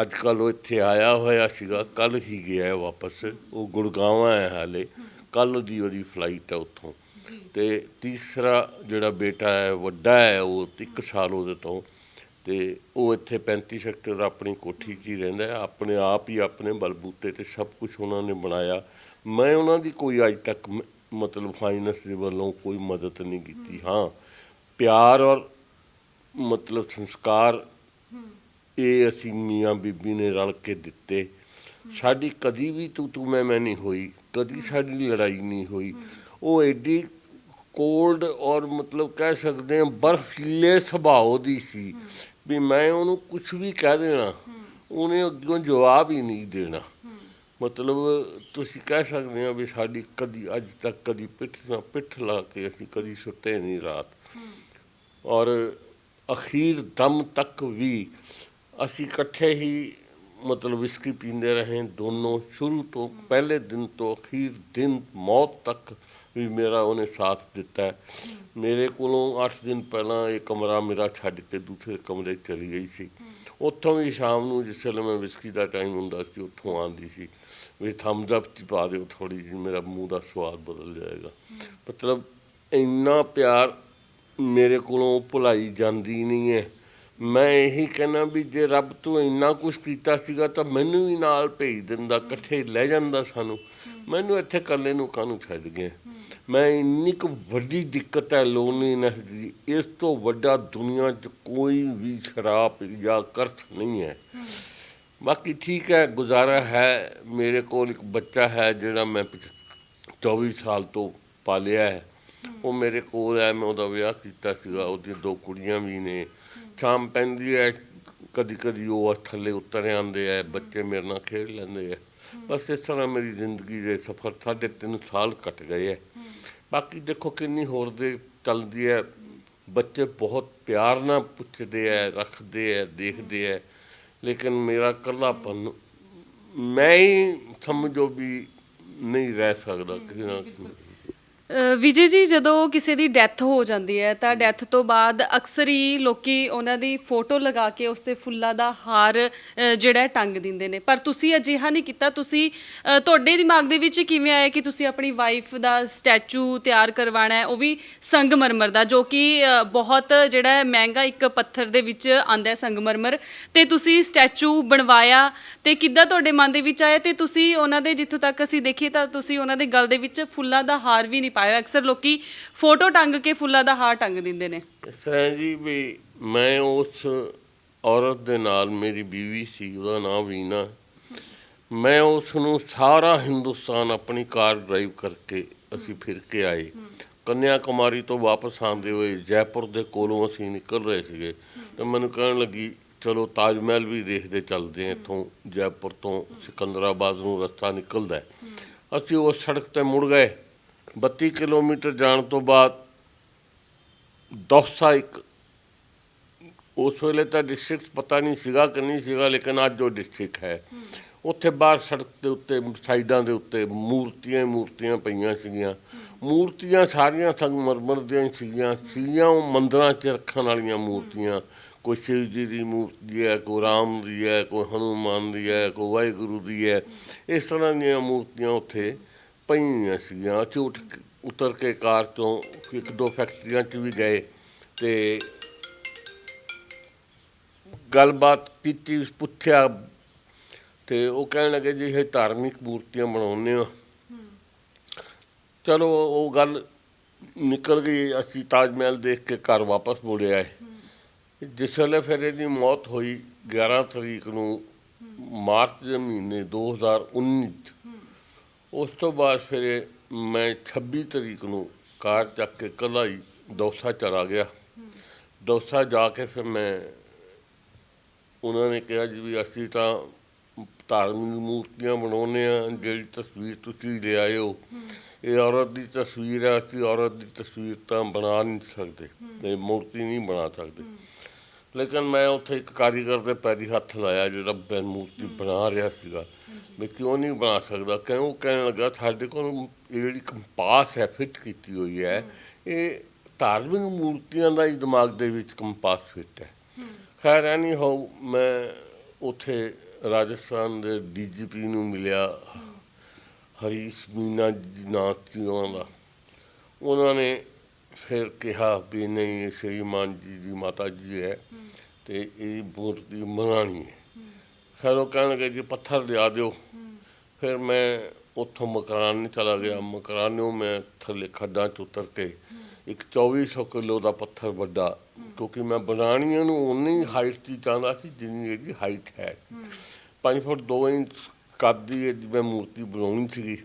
ਅੱਜ ਕੱਲ ਉਹ ਇੱਥੇ ਆਇਆ ਹੋਇਆ ਸੀਗਾ ਕੱਲ ਹੀ ਗਿਆ ਵਾਪਸ। ਉਹ ਗੁੜਗਾਵਾਂ ਹੈ ਹਾਲੇ। ਕੱਲ ਦੀ ਉਹਦੀ ਫਲਾਈਟ ਹੈ ਉੱਥੋਂ। ਤੇ ਤੀਸਰਾ ਜਿਹੜਾ ਬੇਟਾ ਹੈ ਵੱਡਾ ਹੈ ਉਹ ਇੱਕ ਸਾਲ ਉਹਦੇ ਤੋਂ। ਤੇ ਉਹ ਇੱਥੇ 35 ਸੈਕਟਰ ਆਪਣੀ ਕੋਠੀ 'ਚ ਹੀ ਰਹਿੰਦਾ ਹੈ। ਆਪਣੇ ਆਪ ਹੀ ਆਪਣੇ ਬਲਬੂਤੇ ਤੇ ਸਭ ਕੁਝ ਉਹਨਾਂ ਨੇ ਬਣਾਇਆ। ਮੈਂ ਉਹਨਾਂ ਦੀ ਕੋਈ ਅੱਜ ਤੱਕ ਮਤਲਬ ਫਾਈਨੈਂਸ ਦੇ ਵੱਲੋਂ ਕੋਈ ਮਦਦ ਨਹੀਂ ਕੀਤੀ। ਹਾਂ, ਪਿਆਰ ਔਰ ਮਤਲਬ ਸੰਸਕਾਰ ਇਹ ਅਸੀਂ ਮੀਆਂ ਬੀਬੀ ਨੇ ਰਲ ਕੇ ਦਿੱਤੇ। ਸਾਡੀ ਕਦੀ ਵੀ ਤੂੰ ਤੂੰ ਮੈਂ ਮੈਂ ਨਹੀਂ ਹੋਈ, ਕਦੀ ਸਾਡੀ ਲੜਾਈ ਨਹੀਂ ਹੋਈ। ਉਹ ਐਡੀ ਕੋਲਡ ਔਰ ਮਤਲਬ ਕਹਿ ਸਕਦੇ ਹਾਂ ਬਰਫੀਲੇ ਸੁਭਾਅ ਦੀ ਸੀ ਵੀ ਮੈਂ ਉਹਨੂੰ ਕੁਝ ਵੀ ਕਹਿ ਦੇਣਾ, ਉਹਨੇ ਅੱਗੋਂ ਜਵਾਬ ਹੀ ਨਹੀਂ ਦੇਣਾ। ਮਤਲਬ ਤੁਸੀਂ ਕਹਿ ਸਕਦੇ ਹੋ ਵੀ ਸਾਡੀ ਕਦੀ ਅੱਜ ਤੱਕ ਕਦੀ ਪਿੱਠ ਨਾਲ ਪਿੱਠ ਲਾ ਕੇ ਅਸੀਂ ਕਦੀ ਸੁੱਤੇ ਨਹੀਂ ਰਾਤ। ਔਰ ਅਖੀਰ ਦਮ ਤੱਕ ਵੀ ਅਸੀਂ ਇਕੱਠੇ ਹੀ ਮਤਲਬ ਵਿਸਕੀ ਪੀਂਦੇ ਰਹੇ, ਦੋਨੋਂ ਸ਼ੁਰੂ ਤੋਂ ਪਹਿਲੇ ਦਿਨ ਤੋਂ ਅਖੀਰ ਦਿਨ ਮੌਤ ਤੱਕ ਵੀ ਮੇਰਾ ਉਹਨੇ ਸਾਥ ਦਿੱਤਾ ਮੇਰੇ ਕੋਲੋਂ 8 ਦਿਨ ਪਹਿਲਾਂ ਇਹ ਕਮਰਾ ਮੇਰਾ ਛੱਡ ਕੇ ਦੂਸਰੇ ਕਮਰੇ ਚਲੀ ਗਈ ਸੀ। ਉੱਥੋਂ ਵੀ ਸ਼ਾਮ ਨੂੰ ਜਿਸ ਵੇਲੇ ਮੈਂ ਵਿਸਕੀ ਦਾ ਟਾਈਮ ਹੁੰਦਾ ਸੀ, ਉੱਥੋਂ ਆਉਂਦੀ ਸੀ। ਵੀ ਥੰਬਸ ਅਪ ਚ ਪਾ ਦਿਓ ਥੋੜੀ ਜਿਹੀ, ਮੇਰਾ ਮੂੰਹ ਦਾ ਸਵਾਦ ਬਦਲ ਜਾਏਗਾ। ਮਤਲਬ ਇੰਨਾ ਪਿਆਰ ਮੇਰੇ ਕੋਲੋਂ ਭੁਲਾਈ ਜਾਂਦੀ ਨਹੀਂ ਹੈ। ਮੈਂ ਇਹੀ ਕਹਿਣਾ ਵੀ ਜੇ ਰੱਬ ਤੋਂ ਇੰਨਾ ਕੁਝ ਕੀਤਾ ਸੀਗਾ ਤਾਂ ਮੈਨੂੰ ਵੀ ਨਾਲ ਭੇਜ ਦਿੰਦਾ, ਇਕੱਠੇ ਲੈ ਜਾਂਦਾ ਸਾਨੂੰ। ਮੈਨੂੰ ਇੱਥੇ ਇਕੱਲੇ ਨੂੰ ਕਾਹਨੂੰ ਛੱਡ ਗਿਆ? ਮੈਂ ਇੰਨੀ ਕੁ ਵੱਡੀ ਦਿੱਕਤ ਹੈ ਲੋਨਲੀਨੈਸ ਦੀ ਇਸ ਤੋਂ ਵੱਡਾ ਦੁਨੀਆ 'ਚ ਕੋਈ ਵੀ ਸ਼ਰਾਬ ਜਾਂ ਕਰਥ ਨਹੀਂ ਹੈ। ਬਾਕੀ ਠੀਕ ਹੈ, ਗੁਜ਼ਾਰਾ ਹੈ। ਮੇਰੇ ਕੋਲ ਇੱਕ ਬੱਚਾ ਹੈ ਜਿਹੜਾ ਮੈਂ ਪਿਛ- 24 ਸਾਲ ਤੋਂ ਪਾਲਿਆ ਹੈ। ਉਹ ਮੇਰੇ ਕੋਲ ਹੈ, ਮੈਂ ਉਹਦਾ ਵਿਆਹ ਕੀਤਾ ਸੀਗਾ। ਉਹਦੀਆਂ ਦੋ ਕੁੜੀਆਂ ਵੀ ਨੇ। ਸ਼ਾਮ ਪੈਂਦੀ ਹੈ ਕਦੀ ਕਦੀ ਉਹ ਥੱਲੇ ਉਤਰ ਆਉਂਦੇ ਆ ਬੱਚੇ ਮੇਰੇ ਨਾਲ ਖੇਡ ਲੈਂਦੇ ਆ ਬਸ ਇਸ ਤਰ੍ਹਾਂ ਮੇਰੀ ਜ਼ਿੰਦਗੀ ਦੇ ਸਫ਼ਰ ਸਾਢੇ ਤਿੰਨ ਸਾਲ ਕੱਟ ਗਏ ਹੈ। ਬਾਕੀ ਦੇਖੋ ਕਿੰਨੀ ਹੋਰ ਦੇ ਚੱਲਦੀ ਹੈ ਬੱਚੇ ਬਹੁਤ ਪਿਆਰ ਨਾਲ ਪੁੱਛਦੇ ਆ ਰੱਖਦੇ ਆ ਦੇਖਦੇ ਆ ਲੇਕਿਨ ਮੇਰਾ ਇਕੱਲਾਪਨ ਮੈਂ ਹੀ ਸਮਝੋ ਵੀ ਨਹੀਂ ਰਹਿ ਸਕਦਾ ਕਿਸੇ ਨਾਲ। ਵਿਜੇ ਜੀ ਜਦੋਂ ਕਿਸੇ ਦੀ ਡੈਥ ਹੋ ਜਾਂਦੀ ਹੈ ਤਾਂ ਡੈਥ ਤੋਂ ਬਾਅਦ ਅਕਸਰ ਹੀ ਲੋਕੀ ਉਹਨਾਂ ਦੀ ਫੋਟੋ ਲਗਾ ਕੇ ਉਸ ਤੇ ਫੁੱਲਾਂ ਦਾ ਹਾਰ ਅ, ਜਿਹੜਾ ਹੈ ਟੰਗ ਦਿੰਦੇ ਨੇ। ਪਰ ਤੁਸੀਂ ਅਜਿਹਾ ਨਹੀਂ ਕੀਤਾ। ਤੁਸੀਂ ਅ, ਤੁਹਾਡੇ ਦਿਮਾਗ ਦੇ ਵਿੱਚ ਕਿਵੇਂ ਆਇਆ ਕਿ ਤੁਸੀਂ ਆਪਣੀ ਵਾਈਫ ਦਾ ਸਟੈਚੂ ਤਿਆਰ ਕਰਵਾਉਣਾ ਹੈ? ਉਹ ਵੀ ਸੰਗਮਰਮਰ ਦਾ ਜੋ ਕਿ ਅ, ਬਹੁਤ ਜਿਹੜਾ ਹੈ ਮਹਿੰਗਾ ਇੱਕ ਪੱਥਰ ਦੇ ਵਿੱਚ ਆਂਦਾ ਹੈ ਸੰਗਮਰਮਰ। ਤੇ ਤੁਸੀਂ ਸਟੈਚੂ ਬਣਵਾਇਆ ਤੇ ਕਿੱਦਾਂ ਤੁਹਾਡੇ ਮਨ ਦੇ ਵਿੱਚ ਆਇਆ? ਤੇ ਤੁਸੀਂ ਉਹਨਾਂ ਦੇ ਜਿੱਥੋਂ ਤੱਕ ਅਸੀਂ ਦੇਖੀਏ ਤਾਂ ਤੁਸੀਂ ਉਹਨਾਂ ਦੇ ਗਲ ਦੇ ਵਿੱਚ ਫੁੱਲਾਂ ਦਾ ਹਾਰ ਵੀ ਨਹੀਂ ਪਾਇਆ ਅਕਸਰ ਲੋਕੀ ਫੋਟੋ ਟੰਗ ਕੇ ਫੁੱਲਾਂ ਦਾ ਹਾਰ ਟੰਗ ਦਿੰਦੇ ਨੇ। ਇਸ ਤਰ੍ਹਾਂ ਜੀ ਵੀ ਮੈਂ ਉਸ ਔਰਤ ਦੇ ਨਾਲ ਮੇਰੀ ਬੀਵੀ ਸੀ, ਉਹਦਾ ਨਾਮ ਵੀਨਾ। ਮੈਂ ਉਸ ਨੂੰ ਸਾਰਾ ਹਿੰਦੁਸਤਾਨ ਆਪਣੀ ਕਾਰ ਡਰਾਈਵ ਕਰਕੇ ਅਸੀਂ ਫਿਰ ਕੇ ਆਏ। ਕੰਨਿਆ ਕੁਮਾਰੀ ਤੋਂ ਵਾਪਸ ਆਉਂਦੇ ਹੋਏ ਜੈਪੁਰ ਦੇ ਕੋਲੋਂ ਅਸੀਂ ਨਿਕਲ ਰਹੇ ਸੀਗੇ। ਤੇ ਮੈਨੂੰ ਕਹਿਣ ਲੱਗੀ, ਚਲੋ ਤਾਜ ਮਹਿਲ ਵੀ ਦੇਖਦੇ ਚੱਲਦੇ ਹਾਂ, ਇੱਥੋਂ ਜੈਪੁਰ ਤੋਂ ਸਿਕੰਦਰਾਬਾਦ ਨੂੰ ਰਸਤਾ ਨਿਕਲਦਾ ਅਸੀਂ ਉਸ ਸੜਕ ਤੇ ਮੁੜ ਗਏ। 32 ਕਿਲੋਮੀਟਰ ਜਾਣ ਤੋਂ ਬਾਅਦ ਦੌਸਾ ਇੱਕ। ਉਸ ਵੇਲੇ ਤਾਂ ਡਿਸਟ੍ਰਿਕਟ ਪਤਾ ਨਹੀਂ ਸੀਗਾ ਕਿ ਨਹੀਂ ਸੀਗਾ ਲੇਕਿਨ ਅੱਜ ਉਹ ਡਿਸਟ੍ਰਿਕਟ ਹੈ। ਉੱਥੇ ਬਾਹਰ ਸੜਕ ਦੇ ਉੱਤੇ ਸਾਈਡਾਂ ਦੇ ਉੱਤੇ ਮੂਰਤੀਆਂ ਮੂਰਤੀਆਂ ਪਈਆਂ ਸੀਗੀਆਂ। ਮੂਰਤੀਆਂ ਸਾਰੀਆਂ ਸੰਗਮਰਮਰ ਦੀਆਂ ਸੀਗੀਆਂ। ਸੀਗੀਆਂ ਉਹ ਮੰਦਰਾਂ 'ਚ ਰੱਖਣ ਵਾਲੀਆਂ ਮੂਰਤੀਆਂ। ਕੋਈ ਸ਼ਿਵ ਜੀ ਦੀ ਮੂਰਤੀ ਹੈ ਕੋਈ ਰਾਮ ਦੀ ਹੈ ਕੋਈ ਹਨੂਮਾਨ ਦੀ ਹੈ ਕੋਈ ਵਾਹਿਗੁਰੂ ਦੀ ਹੈ। ਇਸ ਤਰ੍ਹਾਂ ਦੀਆਂ ਮੂਰਤੀਆਂ ਉੱਥੇ ਪਈਆਂ ਸੀਗੀਆਂ। ਅਸੀਂ ਉੱਠ ਉਤਰ ਕੇ ਕਾਰ ਤੋਂ ਇੱਕ ਦੋ ਫੈਕਟਰੀਆਂ 'ਚ ਵੀ ਗਏ ਤੇ ਗੱਲਬਾਤ ਕੀਤੀ, ਪੁੱਛਿਆ ਤੇ ਉਹ ਕਹਿਣ ਲੱਗੇ ਜੀ, ਇਹ ਧਾਰਮਿਕ ਮੂਰਤੀਆਂ ਬਣਾਉਂਦੇ ਆ ਚਲੋ, ਉਹ ਗੱਲ ਨਿਕਲ ਗਈ। ਅਸੀਂ ਤਾਜ ਮਹਿਲ ਦੇਖ ਕੇ ਘਰ ਵਾਪਸ ਮੁੜ ਆਏ। ਜਿਸ ਵੇਲੇ ਫਿਰ ਇਹਦੀ ਮੌਤ ਹੋਈ 11 ਤਰੀਕ ਨੂੰ, ਮਾਰਚ ਦੇ ਮਹੀਨੇ 2019 ਚ। ਉਸ ਤੋਂ ਬਾਅਦ ਫਿਰ ਮੈਂ 26 ਤਰੀਕ ਨੂੰ ਕਾਰ ਚੱਕ ਕੇ ਕੱਲਾ ਹੀ ਦੌਸਾ ਚਲਾ ਗਿਆ। ਦੌਸਾ ਜਾ ਕੇ ਫਿਰ ਮੈਂ ਉਹਨਾਂ ਨੇ ਕਿਹਾ ਜੀ ਵੀ ਅਸੀਂ ਤਾਂ ਧਾਰਮਿਕ ਮੂਰਤੀਆਂ ਬਣਾਉਂਦੇ ਆ ਜਿਹੜੀ ਤਸਵੀਰ ਤੁਸੀਂ ਲੈ ਆਏ ਹੋ। ਇਹ ਔਰਤ ਦੀ ਤਸਵੀਰ ਹੈ, ਅਸੀਂ ਔਰਤ ਦੀ ਤਸਵੀਰ ਤਾਂ ਬਣਾ ਨਹੀਂ ਸਕਦੇ। ਇਹ ਮੂਰਤੀ ਨਹੀਂ ਬਣਾ ਸਕਦੇ। ਲੇਕਿਨ ਮੈਂ ਉੱਥੇ ਇੱਕ ਕਾਰੀਗਰ ਦੇ ਪੈਰੀ ਹੱਥ ਲਾਇਆ ਜਿਹੜਾ ਬੈ ਮੂਰਤੀ ਬਣਾ ਰਿਹਾ ਸੀਗਾ। ਮੈਂ ਕਿਉਂ ਨਹੀਂ ਬਣਾ ਸਕਦਾ? ਕਿਉਂ ਕਹਿਣ ਲੱਗਾ ਸਾਡੇ ਕੋਲ ਇਹ ਜਿਹੜੀ ਕੰਪਾਸ ਹੈ ਫਿੱਟ ਕੀਤੀ ਹੋਈ ਹੈ ਇਹ ਧਾਰਮਿਕ ਮੂਰਤੀਆਂ ਦਾ ਹੀ ਦਿਮਾਗ ਦੇ ਵਿੱਚ ਕੰਪਾਸ ਫਿੱਟ ਹੈ। ਖੈਰ ਐਨੀ ਹੋ ਮੈਂ ਉੱਥੇ ਰਾਜਸਥਾਨ ਦੇ ਡੀਜੀਪੀ ਨੂੰ ਮਿਲਿਆ ਹਰੀਸ਼ ਮੀਨਾ ਜੀ ਨਾਂ ਸੀ ਉਹਨਾਂ ਦਾ। ਉਹਨਾਂ ਨੇ ਫਿਰ ਕਿਹਾ ਵੀ ਨਹੀਂ ਇਹ ਸ਼੍ਰੀਮਾਨ ਜੀ ਦੀ ਮਾਤਾ ਜੀ ਹੈ ਤੇ ਇਹ ਮੂਰਤੀ ਬਣਾਉਣੀ ਹੈ। ਫਿਰ ਉਹ ਕਹਿਣਗੇ ਜੀ ਪੱਥਰ ਲਿਆ ਦਿਓ। ਫਿਰ ਮੈਂ ਉੱਥੋਂ ਮਕਰਾਨ ਚਲਾ ਗਿਆ। ਮਕਰਾਨੋਂ ਮੈਂ ਥੱਲੇ ਖੱਡਾਂ 'ਚ ਉਤਰ ਕੇ ਇੱਕ 2400 ਕਿਲੋ ਦਾ ਪੱਥਰ ਵੱਡਾ ਕਿਉਂਕਿ ਮੈਂ ਬਣਾਉਣੀ ਨੂੰ ਉਨੀ ਹਾਈਟ ਦੀ ਚਾਹੁੰਦਾ ਸੀ ਜਿੰਨੀ ਇਹਦੀ ਹਾਈਟ ਹੈ। 5 ਫੁੱਟ 2 ਇੰਚ ਕੱਦ ਦੀ ਇਹਦੀ ਮੈਂ ਮੂਰਤੀ ਬਣਾਉਣੀ ਸੀਗੀ।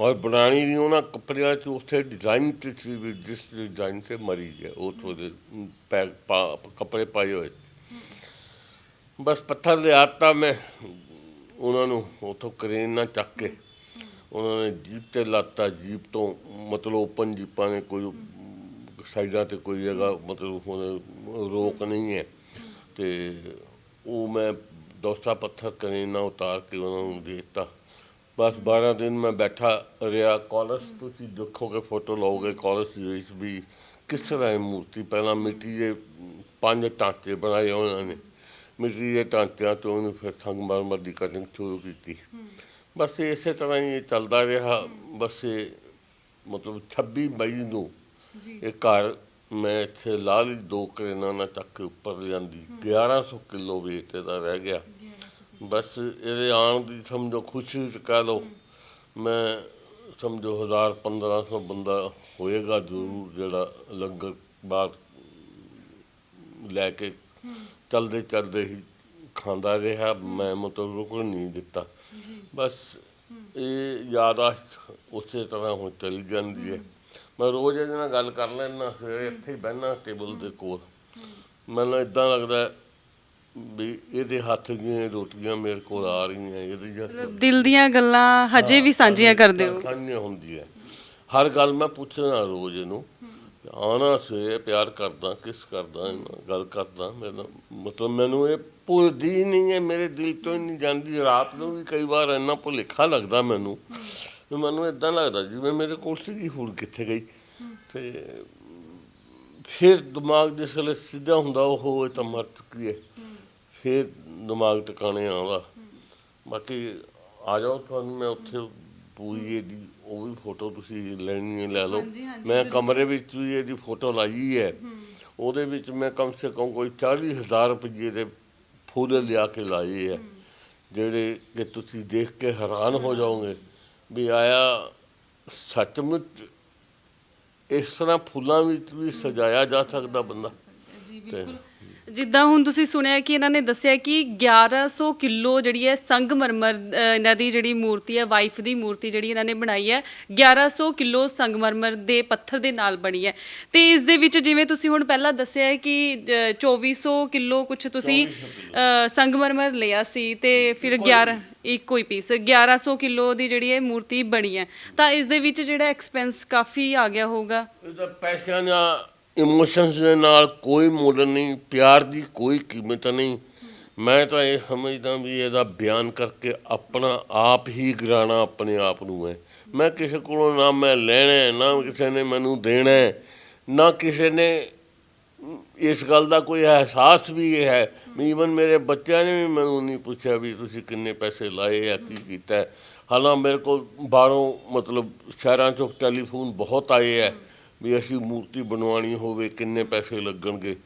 ਔਰ ਬਣਾਣੀ ਵੀ ਉਹਨਾਂ ਕੱਪੜਿਆਂ 'ਚ, ਉੱਥੇ ਡਿਜ਼ਾਈਨ ਤੇ ਸੀ ਵੀ ਜਿਸ ਡਿਜ਼ਾਈਨ ਤੇ ਮਰੀ ਹੈ ਉਹ ਤੋਂ ਉਹਦੇ ਪੈ, ਪਾ- ਕੱਪੜੇ ਪਾਏ ਹੋਏ ਬਸ ਪੱਥਰ ਲਿਆਤਾ ਮੈਂ, ਉਹਨਾਂ ਨੂੰ ਉਥੋਂ ਕਰੇਨ ਨਾਲ ਚੱਕ ਕੇ। ਉਹਨਾਂ ਨੇ ਜੀਪ ਤੇ ਲਾਤਾ, ਜੀਪ ਤੋਂ ਮਤਲਬ ਓਪਨ ਜੀਪਾਂ ਨੇ, ਕੋਈ ਸਾਈਡਾਂ ਤੇ ਕੋਈ ਜਗ੍ਹਾ ਮਤਲਬ ਹੁਣ ਰੋਕ ਨਹੀਂ ਹੈ। ਤੇ ਉਹ ਮੈਂ ਦੋਸਤਾ ਪੱਥਰ ਕਰੇ ਨਾ ਉਤਾਰ ਕੇ ਉਹਨਾਂ ਨੂੰ ਦੇ ਦਿੱਤਾ। ਬਸ 12 ਦਿਨ ਮੈਂ ਬੈਠਾ ਰਿਹਾ। ਕਾਲਜ ਤੁਸੀਂ ਦੇਖੋਗੇ ਫੋਟੋ ਲਓਗੇ ਕਾਲਜ ਵਿੱਚ ਵੀ ਕਿਸ ਤਰ੍ਹਾਂ ਇਹ ਮੂਰਤੀ ਪਹਿਲਾਂ ਮਿੱਟੀ ਦੇ ਪੰਜ ਟਾਂਕੇ ਬਣਾਏ ਉਹਨਾਂ ਨੇ। ਮਿੱਟੀ ਦੇ ਟਾਂਕਿਆਂ ਤੋਂ ਉਹਨੂੰ ਫਿਰ ਸੰਗਮਰਮਰ ਦੀ ਕਟਿੰਗ ਸ਼ੁਰੂ ਕੀਤੀ। ਬਸ ਇਸੇ ਤਰ੍ਹਾਂ ਹੀ ਚੱਲਦਾ ਰਿਹਾ। ਬਸ ਇਹ ਮਤਲਬ 26 ਮਈ ਨੂੰ ਇਹ ਘਰ ਮੈਂ ਇੱਥੇ ਲਾ ਲਈ ਦੋ ਕਰੇਨਾਂ ਨਾਲ ਚੱਕ ਕੇ ਉੱਪਰ ਲਿਆਂਦੀ। 1100 ਕਿਲੋ weight ਇਹਦਾ ਰਹਿ ਗਿਆ। ਬਸ ਇਹਦੇ ਆਉਣ ਦੀ ਸਮਝੋ ਖੁਸ਼ੀ ਚ ਕਹਿ ਲਓ, ਮੈਂ ਸਮਝੋ 1000 1500 ਬੰਦਾ ਹੋਏਗਾ ਜ਼ਰੂਰ ਜਿਹੜਾ ਲੰਗਰ ਬਾਹਰ ਲੈ ਕੇ ਚਲਦੇ ਚਲਦੇ ਹੀ ਖਾਂਦਾ ਰਿਹਾ, ਮੈਂ ਮਤਲਬ ਰੁਕਣ ਨਹੀਂ ਦਿੱਤਾ। ਬਸ ਇਹ ਯਾਦਾਸ਼ਤ ਉਸੇ ਤਰ੍ਹਾਂ ਹੁਣ ਚਲੀ ਜਾਂਦੀ ਹੈ। ਮੈਂ ਰੋਜ਼ ਇਹਦੇ ਨਾਲ ਗੱਲ ਕਰ ਲੈਣਾ ਸਵੇਰੇ ਇੱਥੇ ਹੀ ਬਹਿਣਾ ਟੇਬਲ ਦੇ ਕੋਲ। ਮੈਨੂੰ ਇਦਾਂ ਲੱਗਦਾ ਵੀ ਇਹਦੇ ਹੱਥ ਦੀਆਂ ਰੋਟੀਆਂ ਮੇਰੇ ਕੋਲ ਆ ਰਹੀਆਂ ਇਹਦੀ ਜਾਂ ਮਤਲਬ ਦਿਲ ਦੀਆਂ ਗੱਲਾਂ ਹਜੇ ਵੀ ਸਾਂਝੀਆਂ ਕਰਦੇ ਹੋ? ਸਾਂਝੀਆਂ ਹੁੰਦੀਆਂ। ਹਰ ਗੱਲ ਮੈਂ ਪੁੱਛਣਾ ਰੋਜ਼ ਇਹਨੂੰ ਆਣਾ ਸਵੇਰੇ ਪਿਆਰ ਕਰਦਾ ਕਿਸ ਕਰਦਾ ਗੱਲ ਕਰਦਾ ਮੈਨੂੰ ਮਤਲਬ ਮੈਨੂੰ ਇਹ ਭੁੱਲਦੀ ਨਹੀਂ ਹੈ ਮੇਰੇ ਦਿਲ ਤੋਂ ਨਹੀਂ ਜਾਂਦੀ ਰਾਤ ਨੂੰ ਵੀ ਕਈ ਵਾਰ ਇੰਨਾ ਭੁਲੇਖਾ ਲੱਗਦਾ ਮੈਨੂੰ ਮੈਨੂੰ ਇਦਾਂ ਲੱਗਦਾ ਜਿਵੇਂ ਮੇਰੇ ਕੋਲ ਸੀਗੀ ਹੁਣ ਕਿੱਥੇ ਗਈ। ਤੇ ਫਿਰ ਦਿਮਾਗ ਜਿਸ ਵੇਲੇ ਸਿੱਧਾ ਹੁੰਦਾ ਉਹ ਇਹ ਤਾਂ ਮਰ ਚੁੱਕੀ ਹੈ। ਫਿਰ ਦਿਮਾਗ ਟਿਕਾਣੇ ਆਉਂਦਾ। ਬਾਕੀ ਆ ਜਾਓ ਤੁਹਾਨੂੰ ਮੈਂ ਉੱਥੇ ਪੂਰੀ ਇਹਦੀ ਉਹ ਵੀ ਫੋਟੋ ਤੁਸੀਂ ਲੈਣੀ ਹੈ ਲੈ ਲਓ। ਹਾਂਜੀ, ਹਾਂਜੀ, ਮੈਂ ਕਮਰੇ ਵਿੱਚ ਵੀ ਇਹਦੀ ਫੋਟੋ ਲਾਈ ਹੈ। ਉਹਦੇ ਵਿੱਚ ਮੈਂ ਕਮ ਸੇ ਕਮ ਕੋਈ 40000 ਰੁਪਏ ਦੇ ਫੁੱਲ ਲਿਆ ਕੇ ਲਾਏ ਹੈ। ਜਿਹੜੇ ਕਿ ਤੁਸੀਂ ਦੇਖ ਕੇ ਹੈਰਾਨ ਹੋ ਜਾਓਗੇ ਵੀ ਆਇਆ ਸੱਚਮੁੱਚ ਇਸ ਤਰ੍ਹਾਂ ਫੁੱਲਾਂ ਵਿੱਚ ਵੀ ਸਜਾਇਆ ਜਾ ਸਕਦਾ ਬੰਦਾ। ਜੀ ਤੇ ਜਿੱਦਾਂ ਹੁਣ ਤੁਸੀਂ ਸੁਣਿਆ ਕਿ ਇਹਨਾਂ ਨੇ ਦੱਸਿਆ ਕਿ 1100 ਕਿਲੋ ਜਿਹੜੀ ਹੈ ਸੰਗਮਰਮਰ ਅ, ਇਹਨਾਂ ਦੀ ਜਿਹੜੀ ਮੂਰਤੀ ਹੈ ਵਾਈਫ ਦੀ ਮੂਰਤੀ ਜਿਹੜੀ ਇਹਨਾਂ ਨੇ ਬਣਾਈ ਹੈ 1100 ਕਿਲੋ ਸੰਗਮਰਮਰ ਦੇ ਪੱਥਰ ਦੇ ਨਾਲ ਬਣੀ ਹੈ। ਤੇ ਇਸ ਦੇ ਵਿੱਚ ਜਿਵੇਂ ਤੁਸੀਂ ਹੁਣ ਪਹਿਲਾਂ ਦੱਸਿਆ ਹੈ ਕਿ ਅ, 2400 ਕਿਲੋ ਕੁਝ ਤੁਸੀਂ ਅ, ਸੰਗਮਰਮਰ ਲਿਆ ਸੀ ਤੇ ਫਿਰ 11 ਇੱਕੋ ਹੀ ਪੀਸ 1100 ਕਿਲੋ ਦੀ ਜਿਹੜੀ ਇਹ ਮੂਰਤੀ ਬਣੀ ਹੈ। ਤਾਂ ਇਸ ਦੇ ਵਿੱਚ ਜਿਹੜਾ ਐਕਸਪੈਂਸ ਕਾਫੀ ਆ ਗਿਆ ਹੋਊਗਾ। ਇਹਦਾ ਪੈਸਿਆਂ ਨਾਲ ਇਮੋਸ਼ਨਸ ਦੇ ਨਾਲ ਕੋਈ ਮੁੱਲ ਨਹੀਂ, ਪਿਆਰ ਦੀ ਕੋਈ ਕੀਮਤ ਨਹੀਂ। ਮੈਂ ਤਾਂ ਇਹ ਸਮਝਦਾ ਵੀ ਇਹਦਾ ਬਿਆਨ ਕਰਕੇ ਆਪਣਾ ਆਪ ਹੀ ਗਰਾਣਾ ਆਪਣੇ ਆਪ ਨੂੰ ਹੈ। ਮੈਂ ਕਿਸੇ ਕੋਲੋਂ ਨਾ ਮੈਂ ਲੈਣਾ ਨਾ ਕਿਸੇ ਨੇ ਮੈਨੂੰ ਦੇਣਾ ਨਾ ਕਿਸੇ ਨੇ ਇਸ ਗੱਲ ਦਾ ਕੋਈ ਅਹਿਸਾਸ ਵੀ ਇਹ ਹੈ। ਈਵਨ ਮੇਰੇ ਬੱਚਿਆਂ ਨੇ ਵੀ ਮੈਨੂੰ ਨਹੀਂ ਪੁੱਛਿਆ ਵੀ ਤੁਸੀਂ ਕਿੰਨੇ ਪੈਸੇ ਲਾਏ ਆ, ਕੀ ਕੀਤਾ ਹੈ। ਹਾਲਾਂ ਮੇਰੇ ਕੋਲ ਬਾਹਰੋਂ ਮਤਲਬ ਸ਼ਹਿਰਾਂ ਚੋਂ ਟੈਲੀਫੋਨ ਬਹੁਤ ਆਏ ਹੈ। ਵੀ ਅਸੀਂ ਮੂਰਤੀ ਬਣਵਾਉਣੀ ਹੋਵੇ ਕਿੰਨੇ ਪੈਸੇ ਲੱਗਣਗੇ।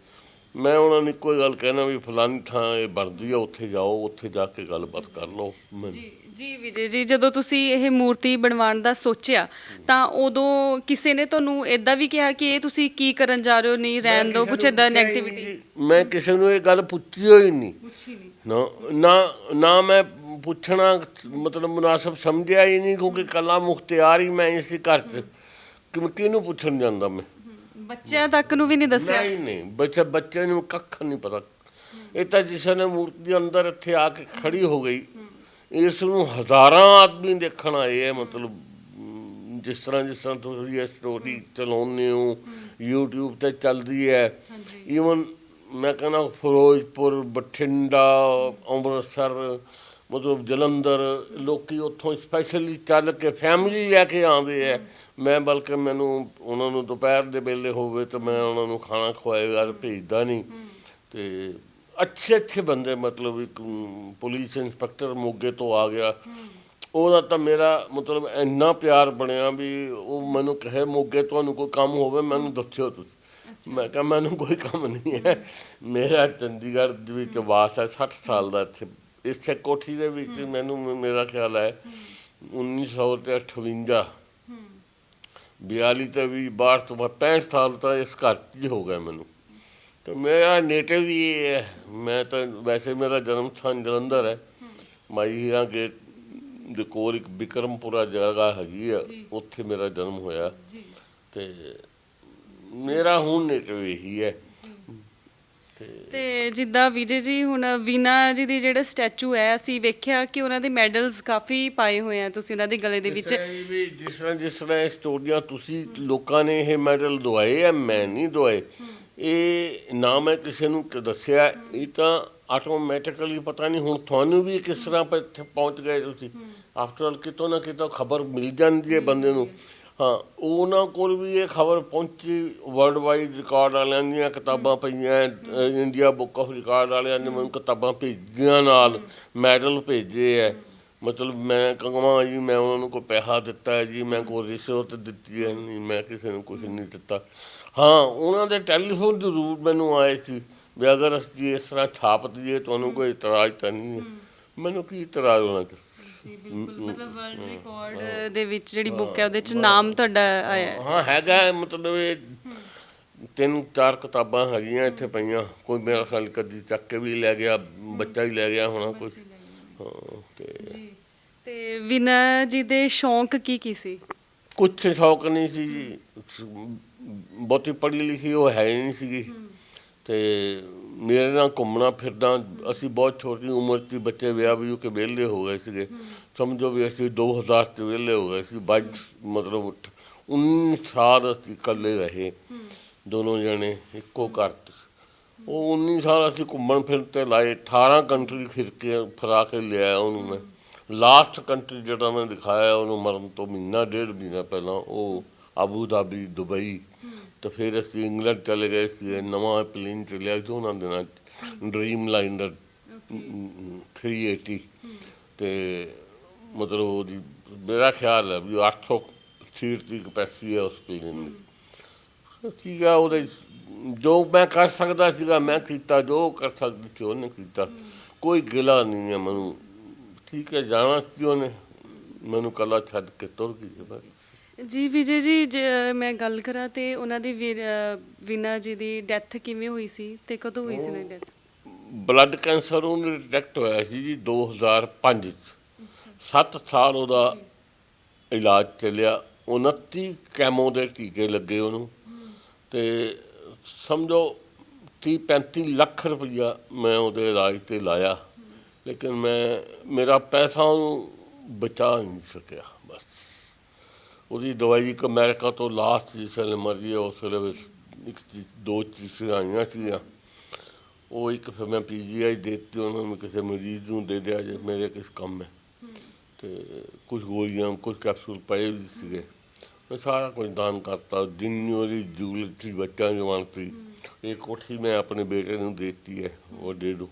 ਮੈਂ ਉਹਨਾਂ ਨੂੰ ਹੀ ਗੱਲ ਕਹਿਣਾ ਵੀ ਫਲਾਨੀ ਥਾਂ ਇਹ ਬਣਦੀ ਆ ਉੱਥੇ ਜਾਓ ਉੱਥੇ ਜਾ ਕੇ ਗੱਲਬਾਤ ਕਰ ਲਓ। ਜੀ ਜੀ ਵਿਜੇ ਜੀ ਜਦੋਂ ਤੁਸੀਂ ਇਹ ਮੂਰਤੀ ਬਣਵਾਉਣ ਦਾ ਸੋਚਿਆ ਤਾਂ ਉਦੋਂ ਕਿਸੇ ਨੇ ਤੁਹਾਨੂੰ ਇਦਾਂ ਵੀ ਕਿਹਾ ਕਿ ਇਹ ਤੁਸੀਂ ਕੀ ਕਰਨ ਜਾ ਰਹੇ ਹੋ? ਨਹੀਂ ਰਹਿਣ ਦਿਓ ਕੁਛ ਇਦਾਂ ਨੈਗੇਟਿਵਿਟੀ ਮੈਂ ਕਿਸੇ ਨੂੰ ਇਹ ਗੱਲ ਪੁੱਛੀ ਹੋਈ ਨਹੀਂ। ਪੁੱਛੀ ਨਹੀਂ। ਨਾ ਨਾ ਨਾ ਮੈਂ ਪੁੱਛਣਾ ਮਤਲਬ ਮੁਨਾਸਬ ਸਮਝਿਆ ਹੀ ਨਹੀਂ ਕਿਉਂਕਿ ਕੱਲਾ ਮੁਖਤਿਆਰ ਹੀ ਮੈਂ ਇਸੇ ਘਰ 'ਚ। ਕਿ ਕਿਹਨੂੰ ਪੁੱਛਣ ਜਾਂਦਾ ਮੈਂ? ਬੱਚਿਆਂ ਤੱਕ ਨੂੰ ਵੀ ਨਹੀਂ ਦੱਸਿਆ। ਨਹੀਂ ਨਹੀਂ ਬੱਚੇ ਬੱਚੇ ਨੂੰ ਕੱਖ ਨਹੀਂ ਪਤਾ। ਇਹ ਤਾਂ ਜਿਸ ਨੇ ਮੂਰਤੀ ਅੰਦਰ ਇੱਥੇ ਆ ਕੇ ਖੜੀ ਹੋ ਗਈ। ਇਸ ਨੂੰ ਹਜ਼ਾਰਾਂ ਆਦਮੀ ਦੇਖਣ ਆਏ ਹੈ ਮਤਲਬ ਜਿਸ ਤਰ੍ਹਾਂ ਜਿਸ ਤਰ੍ਹਾਂ ਤੁਸੀਂ ਇਹ ਸਟੋਰੀ ਚਲਾਉਂਦੇ ਹੋ YouTube ਤੇ ਚੱਲਦੀ ਹੈ। ਈਵਨ ਮੈਂ ਕਹਿੰਦਾ ਫਿਰੋਜ਼ਪੁਰ ਬਠਿੰਡਾ ਅੰਮ੍ਰਿਤਸਰ ਮਤਲਬ ਜਲੰਧਰ ਲੋਕੀ ਉੱਥੋਂ ਸਪੈਸ਼ਲੀ ਚੱਲ ਕੇ ਫੈਮਿਲੀ ਲੈ ਕੇ ਆਉਂਦੇ ਆ। ਮੈਂ ਬਲਕਿ ਮੈਨੂੰ ਉਹਨਾਂ ਨੂੰ ਦੁਪਹਿਰ ਦੇ ਵੇਲੇ ਹੋਵੇ ਤਾਂ ਮੈਂ ਉਹਨਾਂ ਨੂੰ ਖਾਣਾ ਖਵਾਏਗਾ ਭੇਜਦਾ ਨਹੀਂ। ਤੇ ਅੱਛੇ ਅੱਛੇ ਬੰਦੇ ਮਤਲਬ ਇੱਕ ਪੁਲਿਸ ਇੰਸਪੈਕਟਰ ਮੋਗੇ ਤੋਂ ਆ ਗਿਆ। ਉਹਦਾ ਤਾਂ ਮੇਰਾ ਮਤਲਬ ਇੰਨਾ ਪਿਆਰ ਬਣਿਆ ਵੀ ਉਹ ਮੈਨੂੰ ਕਹੇ ਮੋਗੇ ਤੁਹਾਨੂੰ ਕੋਈ ਕੰਮ ਹੋਵੇ ਮੈਨੂੰ ਦੱਸਿਓ ਤੁਸੀਂ। ਮੈਂ ਕਿਹਾ ਮੈਨੂੰ ਕੋਈ ਕੰਮ ਨਹੀਂ ਹੈ। ਮੇਰਾ ਚੰਡੀਗੜ੍ਹ ਦੇ ਵਿੱਚ ਵਾਸ ਹੈ 60 ਸਾਲ ਦਾ ਇੱਥੇ ਇੱਥੇ ਕੋਠੀ ਦੇ ਵਿੱਚ ਮੈਨੂੰ ਮੇਰਾ ਖਿਆਲ ਹੈ 1958 42 ਤੇ ਵੀ 62 ਤੋਂ ਬਾਅਦ 65 ਸਾਲ ਤਾਂ ਇਸ ਘਰ 'ਚ ਹੀ ਹੋ ਗਏ ਮੈਨੂੰ। ਤੇ ਮੇਰਾ ਨੇਟਿਵ ਹੀ ਇਹ ਹੈ। ਮੈਂ ਤਾਂ ਵੈਸੇ ਮੇਰਾ ਜਨਮ ਸਥਾਨ ਜਲੰਧਰ ਹੈ। ਮਾਈ ਹੀਰਾ ਗੇਟ ਦੇ ਕੋਲ ਇੱਕ ਬਿਕਰਮਪੁਰਾ ਜਗ੍ਹਾ ਹੈਗੀ ਆ। ਉੱਥੇ ਮੇਰਾ ਜਨਮ ਹੋਇਆ। ਤੇ ਮੇਰਾ ਹੁਣ ਨੇਟਿਵ ਇਹੀ ਹੈ। ਤੇ ਜਿੱਦਾਂ ਵਿਜੇ ਜੀ ਹੁਣ ਵੀਨਾ ਜੀ ਦੀ ਜਿਹੜਾ ਸਟੈਚੂ ਹੈ ਅਸੀਂ ਵੇਖਿਆ ਕਿ ਉਹਨਾਂ ਦੇ ਮੈਡਲਸ ਕਾਫੀ ਪਾਏ ਹੋਏ ਆ ਤੁਸੀਂ ਉਹਨਾਂ ਦੇ ਗਲੇ ਦੇ ਵਿੱਚ। ਜਿਸ ਤਰ੍ਹਾਂ ਜਿਸ ਤਰ੍ਹਾਂ ਇਹ ਸਟੋਰੀਆਂ ਤੁਸੀਂ ਲੋਕਾਂ ਨੇ ਇਹ ਮੈਡਲ ਦਵਾਏ ਆ ਮੈਂ ਨਹੀਂ ਦਵਾਏ। ਇਹ ਨਾ ਮੈਂ ਕਿਸੇ ਨੂੰ ਦੱਸਿਆ ਇਹ ਤਾਂ ਆਟੋਮੈਟਿਕਲੀ ਪਤਾ ਨਹੀਂ ਹੁਣ ਤੁਹਾਨੂੰ ਵੀ ਕਿਸ ਤਰ੍ਹਾਂ ਪਹੁੰਚ ਗਏ ਤੁਸੀਂ। ਆਫਟਰ ਆਲ ਕਿਤੋਂ ਨਾ ਕਿਤੋਂ ਖਬਰ ਮਿਲ ਜਾਂਦੀ ਹੈ ਬੰਦੇ ਨੂੰ। ਉਹਨਾਂ ਕੋਲ ਵੀ ਇਹ ਖਬਰ ਪਹੁੰਚੀ ਵਰਲਡ ਵਾਈਡ ਰਿਕਾਰਡ ਵਾਲਿਆਂ ਦੀਆਂ ਕਿਤਾਬਾਂ ਪਈਆਂ ਇੰਡੀਆ ਬੁੱਕ ਆਫ ਰਿਕਾਰਡ ਵਾਲਿਆਂ ਨੇ ਮੈਨੂੰ ਕਿਤਾਬਾਂ ਭੇਜੀਆਂ ਨਾਲ ਮੈਡਲ ਭੇਜੇ ਹੈ ਮਤਲਬ ਮੈਂ ਕਹਾਂ ਜੀ ਮੈਂ ਉਹਨਾਂ ਨੂੰ ਕੋਈ ਪੈਸਾ ਦਿੱਤਾ ਜੀ ਮੈਂ ਕੋਈ ਰਿਸ਼ਵਤ ਦਿੱਤੀ ਹੈ ਨਹੀਂ ਮੈਂ ਕਿਸੇ ਨੂੰ ਕੁਝ ਨਹੀਂ ਦਿੱਤਾ। ਹਾਂ ਉਹਨਾਂ ਦੇ ਟੈਲੀਫੋਨ ਜ਼ਰੂਰ ਮੈਨੂੰ ਆਏ ਸੀ ਵੀ ਅਗਰ ਅਸੀਂ ਇਸ ਤਰ੍ਹਾਂ ਛਾਪ ਦਈਏ ਤੁਹਾਨੂੰ ਕੋਈ ਇਤਰਾਜ਼ ਤਾਂ ਨਹੀਂ ਹੈ। ਮੈਨੂੰ ਕੀ ਇਤਰਾਜ਼ ਹੋਣਾ ਚਾਹੀਦਾ ਜੀ ਬਿਲਕੁਲ। ਮਤਲਬ ਵਰਲਡ ਰਿਕਾਰਡ ਦੇ ਵਿੱਚ ਜਿਹੜੀ ਬੁੱਕ ਹੈ ਉਹਦੇ ਵਿੱਚ ਨਾਮ ਤੁਹਾਡਾ ਆਇਆ ਹੈ। ਹਾਂ ਹੈਗਾ ਮਤਲਬ ਇਹ ਤਿੰਨ ਚਾਰ ਕਿਤਾਬਾਂ ਹੈਗੀਆਂ ਇੱਥੇ ਪਈਆਂ। ਕੋਈ ਮੇਰਾ ਖਿਆਲ ਕਦੀ ਚੱਕ ਕੇ ਵੀ ਲੈ ਗਿਆ ਬੱਚਾ ਹੀ ਲੈ ਗਿਆ ਹੋਣਾ ਕੋਈ। ਹਾਂ ਤੇ ਜੀ। ਤੇ ਵੀਨਾ ਜੀ ਦੇ ਸ਼ੌਂਕ ਕੀ ਕੀ ਸੀ? ਕੁਛ ਸ਼ੌਕ ਨਹੀਂ ਸੀ ਜੀ। ਬਹੁਤੀ ਪੜ੍ਹੀ ਲਿਖੀ ਉਹ ਹੀ ਨਹੀਂ ਸੀਗੀ। ਤੇ ਮੇਰੇ ਨਾਲ ਘੁੰਮਣਾ, ਫਿਰਨਾ, ਅਸੀਂ ਬਹੁਤ ਛੋਟੀ ਉਮਰ 'ਚ ਬੱਚੇ ਵਿਆਹ ਵੀ ਕੇ ਵਿਹਲੇ ਹੋ ਗਏ ਸੀਗੇ। ਸਮਝੋ ਵੀ ਅਸੀਂ 2000 'ਚ ਵਿਹਲੇ ਹੋ ਗਏ ਸੀ, ਬਾਈ ਮਤਲਬ 19 ਸਾਲ ਅਸੀਂ ਇਕੱਲੇ ਰਹੇ, ਦੋਨੋਂ ਜਣੇ, ਇੱਕੋ ਘਰ 'ਚ। ਉਹ 19 ਸਾਲ ਅਸੀਂ ਘੁੰਮਣ ਫਿਰਨ ਤੇ ਲਾਏ 18 ਕੰਟਰੀ ਫਿਰ ਕੇ ਫਰਾ ਕੇ ਲਿਆਇਆ ਉਹਨੂੰ ਮੈਂ। ਲਾਸਟ ਕੰਟਰੀ ਜਿਹੜਾ ਮੈਂ ਦਿਖਾਇਆ ਉਹਨੂੰ ਮਰਨ ਤੋਂ ਮਹੀਨਾ, ਡੇਢ ਮਹੀਨਾ ਪਹਿਲਾਂ, ਉਹ ਆਬੂ ਧਾਬੀ ਦੁਬਈ ਤੇ ਫਿਰ ਅਸੀਂ ਇੰਗਲੈਂਡ ਚਲੇ ਗਏ ਸੀ ਨਵਾਂ ਪਲੇਨ ਚੱਲਿਆ ਸੀ ਉਹਨਾਂ ਦਿਨਾਂ ਡ੍ਰੀਮ ਲਾਈਨਰ 380 ਤੇ ਮਤਲਬ ਉਹਦੀ ਮੇਰਾ ਖਿਆਲ ਹੈ ਵੀ 800 ਸੀਟ ਦੀ ਕਪੈਸਿਟੀ ਹੈ ਉਸ ਪਲੇਨ ਦੀ। ਠੀਕ ਆ ਉਹਦੇ ਜੋ ਮੈਂ ਕਰ ਸਕਦਾ ਸੀਗਾ ਮੈਂ ਕੀਤਾ ਜੋ ਕਰ ਸਕਦੀ ਸੀ ਉਹਨੇ ਕੀਤਾ। ਕੋਈ ਗਿਲਾ ਨਹੀਂ ਹੈ ਮੈਨੂੰ। ਠੀਕ ਹੈ ਜਾਣਾ ਸੀ ਉਹਨੇ। ਮੈਨੂੰ ਕੱਲਾ ਛੱਡ ਕੇ ਤੁਰ ਗਈ ਬਸ। ਜੀ, ਵਿਜੇ ਜੀ, ਜੇ ਮੈਂ ਗੱਲ ਕਰਾਂ ਤੇ ਉਹਨਾਂ ਦੀ ਵੀਰ- ਅਹ, ਵੀਨਾ ਜੀ ਦੀ ਡੈਥ ਕਿਵੇਂ ਹੋਈ ਸੀ ਤੇ ਕਦੋਂ ਹੋਈ ਸੀ ਉਹਨਾਂ ਦੀ ਡੈਥ? ਬਲੱਡ ਕੈਂਸਰ ਉਹਨੂੰ ਡਿਟੈਕਟ ਹੋਇਆ ਸੀ ਜੀ 2005 ਚ। 7 ਸਾਲ ਉਹਦਾ ਇਲਾਜ ਚੱਲਿਆ 29 ਕੈਮੋ ਦੇ ਟੀਕੇ ਲੱਗੇ ਉਹਨੂੰ। ਤੇ ਸਮਝੋ 30 35 ਲੱਖ ਰੁਪਈਆ ਮੈਂ ਉਹਦੇ ਇਲਾਜ ਤੇ ਲਾਇਆ। ਲੇਕਿਨ ਮੈਂ, ਮੇਰਾ ਪੈਸਾ ਉਹਨੂੰ ਬਚਾ ਨਹੀਂ ਸਕਿਆ। ਉਹਦੀ ਦਵਾਈ ਇੱਕ ਅਮਰੀਕਾ ਤੋਂ ਲਾਸਟ ਜਿਸ ਵੇਲੇ ਮਰੀ ਹੈ, ਉਸ ਵੇਲੇ ਵਿੱਚ ਇੱਕ ਦੋ ਚੀਜ਼ਾਂ ਆਈਆਂ ਸੀਗੀਆਂ। ਉਹ ਇੱਕ ਫਿਰ ਮੈਂ ਪੀਜੀਆਈ ਦਿੱਤੀ ਉਹਨਾਂ ਨੂੰ ਕਿਸੇ ਮਰੀਜ਼ ਨੂੰ ਦੇ ਦਿਆ ਜੇ ਮੇਰੇ ਕਿਸ ਕੰਮ ਹੈ। ਤੇ ਕੁਝ ਗੋਲੀਆਂ ਕੁਝ ਕੈਪਸੂਲ ਪਏ ਵੀ ਸੀਗੇ। ਮੈਂ ਸਾਰਾ ਕੁਝ ਦਾਨ ਕਰਤਾ ਜਿੰਨੀ ਉਹਦੀ ਜੂਲ ਸੀ ਬੱਚਾ ਜਵਾਨ ਸੀ। ਇਹ ਕੋਠੀ ਮੈਂ ਆਪਣੇ ਬੇਟੇ ਨੂੰ ਦੇਤੀ ਹੈ ਉਹ ਦੇ ਦੋ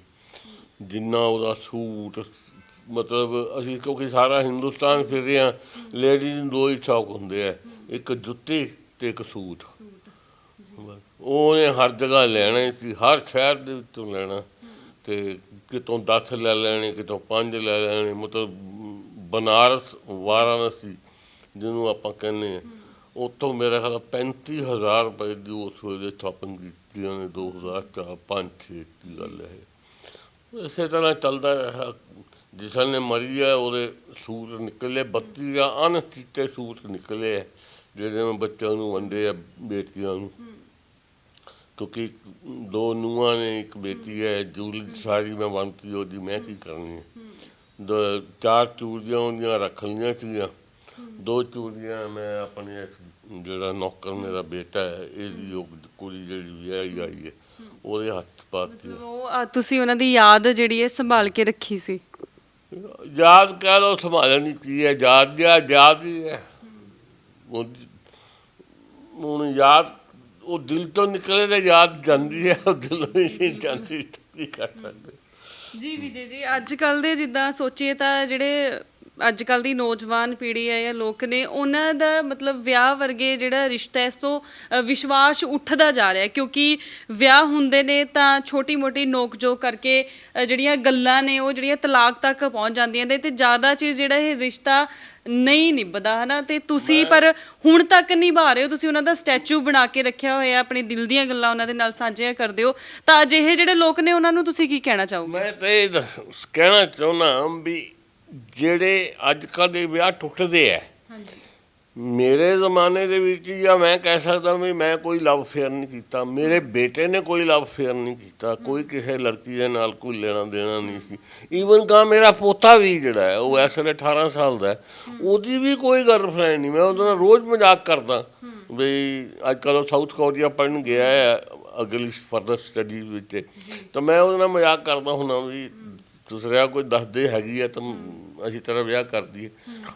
ਜਿੰਨਾ ਉਹਦਾ ਸੂਟ ਮਤਲਬ ਅਸੀਂ ਕਿਉਂਕਿ ਸਾਰਾ ਹਿੰਦੁਸਤਾਨ ਫਿਰਦੇ ਰਹੇ ਹਾਂ ਲੇਡੀਜ਼ ਨੂੰ ਦੋ ਹੀ ਸ਼ੌਕ ਹੁੰਦੇ ਆ, ਇੱਕ ਜੁੱਤੀ ਤੇ ਇੱਕ ਸੂਟ। ਉਹਨੇ ਹਰ ਜਗ੍ਹਾ ਲੈਣਾ ਸੀ, ਹਰ ਸ਼ਹਿਰ ਦੇ ਵਿੱਚੋਂ ਲੈਣਾ। ਤੇ ਕਿਤੋਂ 10 ਲੈ ਲੈਣੇ, ਕਿਤੋਂ 5 ਲੈ ਲੈਣੇ, ਮਤਲਬ ਬਨਾਰਸ, ਵਾਰਾਣਸੀ, ਜਿਹਨੂੰ ਆਪਾਂ ਕਹਿੰਦੇ ਆ ਉੱਥੋਂ ਮੇਰੇ ਖਿਆਲ 35000 ਰੁਪਏ ਦੀ ਉਸ ਵੇਲੇ ਸ਼ਾਪਿੰਗ ਕੀਤੀ ਉਹਨੇ 2004 5 6 ਦੀ ਗੱਲ ਹੈ। ਇਸੇ ਤਰ੍ਹਾਂ ਚੱਲਦਾ ਰਿਹਾ। ਜਿਸ ਨੇ ਮਰੀ ਹੈ ਉਹਦੇ ਸੂਟ ਨਿਕਲੇ 32 ਜਾਂ ਅਣਸੀਤੇ ਸੂਟ ਨਿਕਲੇ ਆ, ਜਿਹੜੇ ਬੱਚਿਆਂ ਨੂੰ ਵੰਡੇ ਆ ਬੇਟੀਆਂ ਨੂੰ। ਕਿਉਂਕਿ ਦੋ ਨੂੰਹਾਂ ਨੇ ਇੱਕ ਬੇਟੀ ਹੈ ਜੂਲ ਸਾਰੀ ਮੈਂ ਵੰਡਤੀ ਉਹਦੀ ਮੈਂ ਕੀ ਕਰਨੀ ਹੈ ਦੋ ਚਾਰ ਚੂੜੀਆਂ ਉਹਦੀਆਂ ਰੱਖ ਲਈਆਂ ਸੀਗੀਆਂ। ਦੋ ਚੂੜੀਆਂ ਮੈਂ ਆਪਣੇ ਜਿਹੜਾ ਨੌਕਰ ਮੇਰਾ ਬੇਟਾ ਹੈ ਇਹਦੀ ਉਹ ਕੁੜੀ ਜਿਹੜੀ ਵਿਆਹੀ ਆਈ ਹੈ ਉਹਦੇ ਹੱਥ ਪਾਤੀ ਉਹ ਅਹ, ਤੁਸੀਂ ਉਹਨਾਂ ਦੀ ਯਾਦ ਜਿਹੜੀ ਹੈ ਸੰਭਾਲ ਕੇ ਰੱਖੀ ਸੀ? ਯਾਦ ਕਹਿ ਲੋ ਸੰਭਾਲਣੀ ਕੀ ਹੈ, ਯਾਦ ਗਿਆ ਯਾਦ ਹੀ ਹੈ। ਹੁਣ ਯਾਦ, ਉਹ ਦਿਲ ਤੋਂ ਨਿਕਲੇ ਤੇ ਯਾਦ ਜਾਂਦੀ ਹੈ, ਉਹ ਦਿਲ ਨਹੀਂ ਜਾਂਦੀ, ਕੀ ਕਰ ਸਕਦੇ। ਜੀ ਵਿਜੇ ਜੀ, ਅੱਜ ਕੱਲ ਦੇ ਜਿੱਦਾਂ ਸੋਚੀਏ ਤਾਂ ਜਿਹੜੇ ਅੱਜ ਕੱਲ ਦੀ ਨੌਜਵਾਨ ਪੀੜ੍ਹੀ ਹੈ ਜਾਂ ਲੋਕ ਨੇ ਉਹਨਾਂ ਦਾ ਮਤਲਬ ਵਿਆਹ ਵਰਗੇ ਜਿਹੜਾ ਰਿਸ਼ਤਾ ਹੈ, ਇਸ ਤੋਂ ਅ, ਵਿਸ਼ਵਾਸ ਉੱਠਦਾ ਜਾ ਰਿਹਾ ਹੈ। ਕਿਉਂਕਿ ਵਿਆਹ ਹੁੰਦੇ ਨੇ ਤਾਂ ਛੋਟੀ-ਮੋਟੀ ਨੋਕ-ਝੋਕ ਕਰਕੇ ਅ, ਜਿਹੜੀਆਂ ਗੱਲਾਂ ਨੇ ਉਹ ਜਿਹੜੀਆਂ ਤਲਾਕ ਤੱਕ ਪਹੁੰਚ ਜਾਂਦੀਆਂ ਨੇ ਤੇ ਜ਼ਿਆਦਾ ਚਿਰ ਜਿਹੜਾ ਇਹ ਰਿਸ਼ਤਾ ਨਹੀਂ ਨਿਭਦਾ ਹਨਾ? ਤੇ ਤੁਸੀਂ ਪਰ ਹੁਣ ਤੱਕ ਨਿਭਾ ਰਹੇ ਹੋ? ਤੁਸੀਂ ਉਹਨਾਂ ਦਾ ਸਟੈਚੂ ਬਣਾ ਕੇ ਰੱਖਿਆ ਹੋਇਆ ਆਪਣੇ ਦਿਲ ਦੀਆਂ ਗੱਲਾਂ ਉਹਨਾਂ ਦੇ ਨਾਲ ਸਾਂਝੀਆਂ ਕਰਦੇ ਹੋ। ਤਾਂ ਅਜਿਹੇ ਜਿਹੜੇ ਲੋਕ ਨੇ ਉਹਨਾਂ ਨੂੰ ਤੁਸੀਂ ਕੀ ਕਹਿਣਾ ਚਾਹੋਗੇ? ਮੈਂ ਤਾਂ ਇਹ ਦੱਸ- ਕਹਿਣਾ ਚਾਹੁੰਦਾ ਵੀ ਜਿਹੜੇ ਅੱਜ ਕੱਲ੍ਹ ਦੇ ਵਿਆਹ ਟੁੱਟਦੇ ਆ ਹਾਂਜੀ। ਮੇਰੇ ਜ਼ਮਾਨੇ ਦੇ ਵਿੱਚ ਜਾਂ ਮੈਂ ਕਹਿ ਸਕਦਾ ਵੀ ਮੈਂ ਕੋਈ ਲਵ ਫੇਅਰ ਨਹੀਂ ਕੀਤਾ। ਮੇਰੇ ਬੇਟੇ ਨੇ ਕੋਈ ਲਵ ਫੇਅਰ ਨਹੀਂ ਕੀਤਾ। ਕੋਈ ਕਿਸੇ ਲੜਕੀ ਦੇ ਨਾਲ ਕੋਈ ਲੈਣਾ ਦੇਣਾ ਨਹੀਂ ਸੀ। ਈਵਨ ਕਾ ਮੇਰਾ ਪੋਤਾ ਵੀ ਜਿਹੜਾ ਹੈ ਉਹ ਇਸ ਵੇਲੇ 18 ਸਾਲ ਦਾ ਹੈ ਉਹਦੀ ਵੀ ਕੋਈ ਗਰਲਫ੍ਰੈਂਡ ਨਹੀਂ। ਮੈਂ ਉਹਦੇ ਨਾਲ ਰੋਜ਼ ਮਜ਼ਾਕ ਕਰਦਾ ਵੀ ਅੱਜ ਕੱਲ੍ਹ ਉਹ ਸਾਊਥ ਕੋਰੀਆ ਪੜਨ ਗਿਆ ਹੈ ਅਗਲੀ ਫਰਦਰ ਸਟੱਡੀ ਵਿੱਚ। ਤਾਂ ਮੈਂ ਉਹਦੇ ਨਾਲ ਮਜ਼ਾਕ ਕਰਦਾ ਹੁੰਦਾ ਵੀ ਦੂਸਰਿਆਂ ਕੋਈ ਦੱਸਦੇ ਹੈਗੀ ਆ ਤਾਂ ਅਸੀਂ ਤੇਰਾ ਵਿਆਹ ਕਰ ਦਈਏ।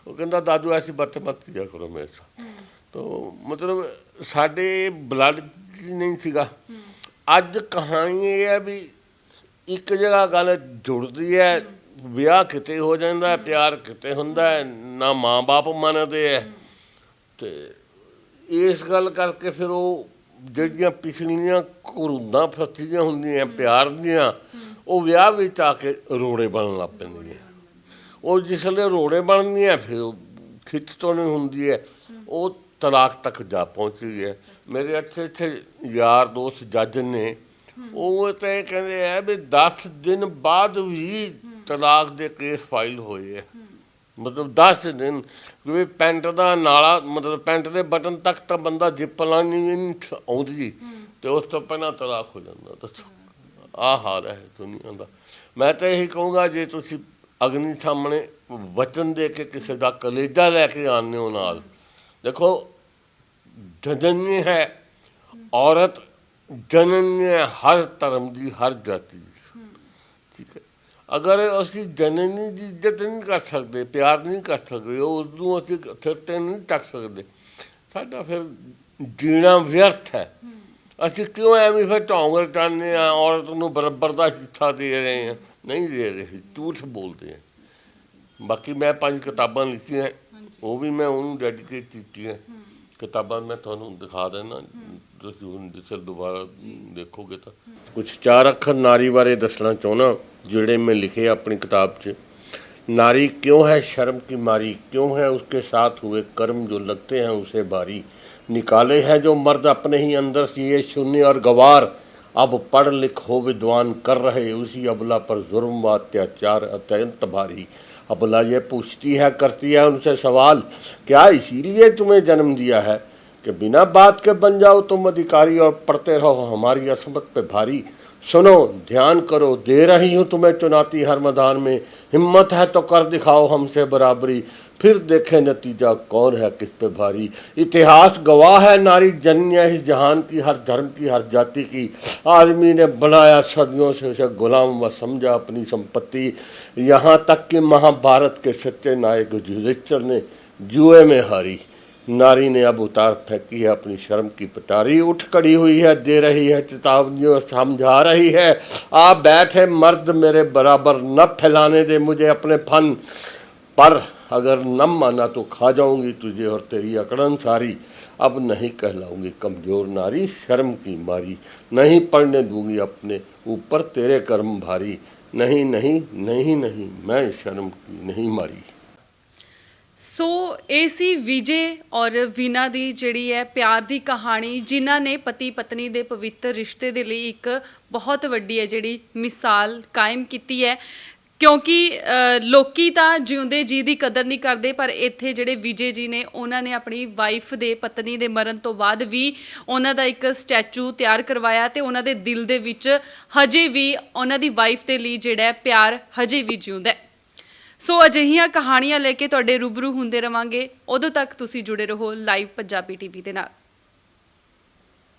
ਉਹ ਕਹਿੰਦਾ ਦਾਦੂ ਐਸੀ ਬਾतें ਮਤ ਕਿਆ ਕਰੋ ਮੇਰੇ ਸਾਥ। ਤਾਂ ਮਤਲਬ ਸਾਡੇ ਬਲੱਡ ਨਹੀਂ ਸੀਗਾ। ਅੱਜ ਕਹਾਣੀ ਇਹ ਹੈ ਵੀ ਇੱਕ ਜਗ੍ਹਾ ਗੱਲ ਜੁੜਦੀ ਹੈ ਵਿਆਹ ਕਿਤੇ ਹੋ ਜਾਂਦਾ ਪਿਆਰ ਕਿਤੇ ਹੁੰਦਾ ਨਾ ਮਾਂ-ਬਾਪ ਮੰਨਦੇ ਹੈ। ਤੇ ਇਸ ਗੱਲ ਕਰਕੇ ਫਿਰ ਉਹ ਜਿਹੜੀਆਂ ਪਿਛਲੀਆਂ ਘੁਰੁੰਦਾਂ ਫਸੀਆਂ ਹੁੰਦੀਆਂ ਪਿਆਰ ਦੀਆਂ ਉਹ ਵਿਆਹ ਵਿੱਚ ਆ ਕੇ ਰੋੜੇ ਬਣਨ ਲੱਗ ਪੈਂਦੀਆਂ। ਉਹ ਜਿਸਲੇ ਰੋੜੇ ਬਣਦੀਆਂ ਫਿਰ ਉਹ ਖਿੱਚ ਤੋਂ ਨਹੀਂ ਹੁੰਦੀ ਹੈ। ਉਹ ਤਲਾਕ ਤੱਕ ਜਾ ਪਹੁੰਚਦੀ ਹੈ। ਮੇਰੇ ਅੱਛੇ ਅੱਛੇ ਯਾਰ ਦੋਸਤ ਜੱਜ ਨੇ। ਉਹ ਤਾਂ ਇਹ ਕਹਿੰਦੇ ਆ ਵੀ 10 ਦਿਨ ਬਾਅਦ ਵੀ ਤਲਾਕ ਦੇ ਕੇਸ ਫਾਈਲ ਹੋਏ ਹੈ ਮਤਲਬ 10 ਦਿਨ ਕਿ ਪੈਂਟ ਦਾ ਨਾਲਾ, ਮਤਲਬ ਪੈਂਟ ਦੇ ਬਟਨ ਤੱਕ ਤਾਂ ਬੰਦਾ ਜਿੱਪ ਲਾਣੀ ਨਹੀਂ ਆਉਂਦੀ। ਤੇ ਉਸ ਤੋਂ ਪਹਿਲਾਂ ਤਲਾਕ ਹੋ ਜਾਂਦਾ। ਦੱਸੋ। ਆਹ ਹਾਲ ਹੈ ਦੁਨੀਆ ਦਾ। ਮੈਂ ਤਾਂ ਇਹੀ ਕਹੂੰਗਾ, ਜੇ ਤੁਸੀਂ ਅਗਨੀ ਸਾਹਮਣੇ ਵਚਨ ਦੇ ਕੇ ਕਿਸੇ ਦਾ ਕਲੇਜਾ ਲੈ ਕੇ ਆਉਂਦੇ ਹੋ ਨਾਲ। ਦੇਖੋ, ਜਨਨੀ ਹੈ, ਔਰਤ ਜਨਨੀ ਹੈ, ਹਰ ਧਰਮ ਦੀ, ਹਰ ਜਾਤੀ ਦੀ। ਠੀਕ ਹੈ। ਅਗਰ ਅਸੀਂ ਜਨਨੀ ਦੀ ਇੱਜ਼ਤ ਨਹੀਂ ਕਰ ਸਕਦੇ, ਪਿਆਰ ਨਹੀਂ ਕਰ ਸਕਦੇ ਉਹ ਉਸਨੂੰ ਅਸੀਂ ਸਿਰ ਤੇ ਨਹੀਂ ਟੱਕ ਸਕਦੇ, ਸਾਡਾ ਫਿਰ ਜੀਣਾ ਵਿਅਰਥ ਹੈ। ਅਸੀਂ ਕਿਉਂ ਐਵੇਂ ਫਿਰ ਢੌਂਗਰ ਚਾਹੁੰਦੇ ਆ ਔਰਤ ਨੂੰ ਬਰਾਬਰ ਦਾ ਹਿੱਸਾ ਦੇ ਰਹੇ ਹਾਂ? ਨਹੀਂ ਦੇ ਰਹੇ ਝੂਠ ਬੋਲਦੇ ਆ ਬਾਕੀ ਮੈਂ ਪੰਜ ਕਿਤਾਬਾਂ ਲਿਖੀਆਂ ਉਹ ਵੀ ਮੈਂ ਉਹਨੂੰ ਡੈਡੀਕੇਟ ਕੀਤੀਆਂ ਕਿਤਾਬਾਂ ਮੈਂ ਤੁਹਾਨੂੰ ਦਿਖਾ ਦੇਣਾ ਤੁਸੀਂ ਹੁਣ ਜਿਸ ਦੁਬਾਰਾ ਦੇਖੋਗੇ ਤਾਂ ਕੁਝ ਚਾਰ ਅੱਖਰ ਨਾਰੀ ਬਾਰੇ ਦੱਸਣਾ ਚਾਹੁੰਦਾ ਜਿਹੜੇ ਮੈਂ ਲਿਖੇ ਆਪਣੀ ਕਿਤਾਬ 'ਚ नारी क्यों है शर्म की मारी क्यों है उसके साथ हुए कर्म जो लगते हैं उसे भारी निकाले हैं जो मर्द अपने ही अंदर से ये शून्य और गवार اب پڑھ لکھ ہو ودوان کر رہے اسی ابلا پر ظلم و اتیاچار تباری ابلا یہ پوچھتی ہے، کرتی ہے ان سے سوال، کیا اسی لیے تمہیں جنم دیا ہے؟ کہ بنا بات کے بن جاؤ تم ادھیکاری اور پڑھتے رہو، ہماری عصمت پہ بھاری۔ سنو، دھیان کرو، دے رہی ہوں تمہیں چناتی ہر میدان میں۔ ہمت ہے تو کر دکھاؤ ہم سے برابری۔ پھر دیکھیں نتیجہ کون ہے، کس پہ بھاری۔ اتہاس گواہ ہے ناری جنیہ اس جہان کی، ہر دھرم کی، ہر جاتی کی۔ آدمی نے بنایا صدیوں سے اسے غلام و سمجھا اپنی سمپتی۔ یہاں تک کہ مہا بھارت کے سچے نائک یوزیشٹر نے جوئے میں ہاری۔ ناری نے اب اتار پھینکی ہے اپنی شرم کی پٹاری۔ اٹھ کڑی ہوئی ہے، دے رہی ہے، چتاونیوں سمجھا رہی ہے۔ آ بیٹھے، مرد میرے برابر نہ پھیلانے دے مجھے اپنے فن पर अगर न माना तो खा जाऊंगी तुझे और तेरी अकड़न सारी अब नहीं कहलाऊंगी कमजोर नारी शर्म की मारी नहीं पढ़ने दूंगी अपने ऊपर तेरे कर्म भारी नहीं नहीं नहीं नहीं मैं शर्म की नहीं मारी ਸੋ ਇਹ ਸੀ ਵਿਜੇ ਔਰ ਵੀਨਾ ਦੀ ਜਿਹੜੀ ਹੈ ਪਿਆਰ ਦੀ ਕਹਾਣੀ ਜਿਨ੍ਹਾਂ ਨੇ ਪਤੀ ਪਤਨੀ ਦੇ ਪਵਿੱਤਰ ਰਿਸ਼ਤੇ ਦੇ ਲਈ ਇੱਕ ਬਹੁਤ ਵੱਡੀ ਹੈ ਜਿਹੜੀ ਮਿਸਾਲ ਕਾਇਮ ਕੀਤੀ ਹੈ ਕਿਉਂਕਿ ਅ, ਲੋਕੀ ਤਾਂ ਜਿਉਂਦੇ ਜੀ ਦੀ ਕਦਰ ਨਹੀਂ ਕਰਦੇ ਪਰ ਇੱਥੇ ਜਿਹੜੇ ਵਿਜੇ ਜੀ ਨੇ ਉਹਨਾਂ ਨੇ ਆਪਣੀ ਵਾਈਫ ਦੇ ਪਤਨੀ ਦੇ ਮਰਨ ਤੋਂ ਬਾਅਦ ਵੀ ਉਹਨਾਂ ਦਾ ਇੱਕ ਸਟੈਚੂ ਤਿਆਰ ਕਰਵਾਇਆ ਤੇ ਉਹਨਾਂ ਦੇ ਦਿਲ ਦੇ ਵਿੱਚ ਹਜੇ ਵੀ ਉਹਨਾਂ ਦੀ ਵਾਈਫ ਦੇ ਲਈ ਜਿਹੜਾ ਪਿਆਰ ਹਜੇ ਵੀ ਜਿਉਂਦਾ ਹੈ। ਸੋ ਅਜਿਹੀਆਂ ਕਹਾਣੀਆਂ ਲੈ ਕੇ ਤੁਹਾਡੇ ਰੂਬਰੂ ਹੁੰਦੇ ਰਵਾਂਗੇ। ਉਦੋਂ ਤੱਕ ਤੁਸੀਂ ਜੁੜੇ ਰਹੋ ਲਾਈਵ ਪੰਜਾਬੀ ਟੀਵੀ ਦੇ ਨਾਲ।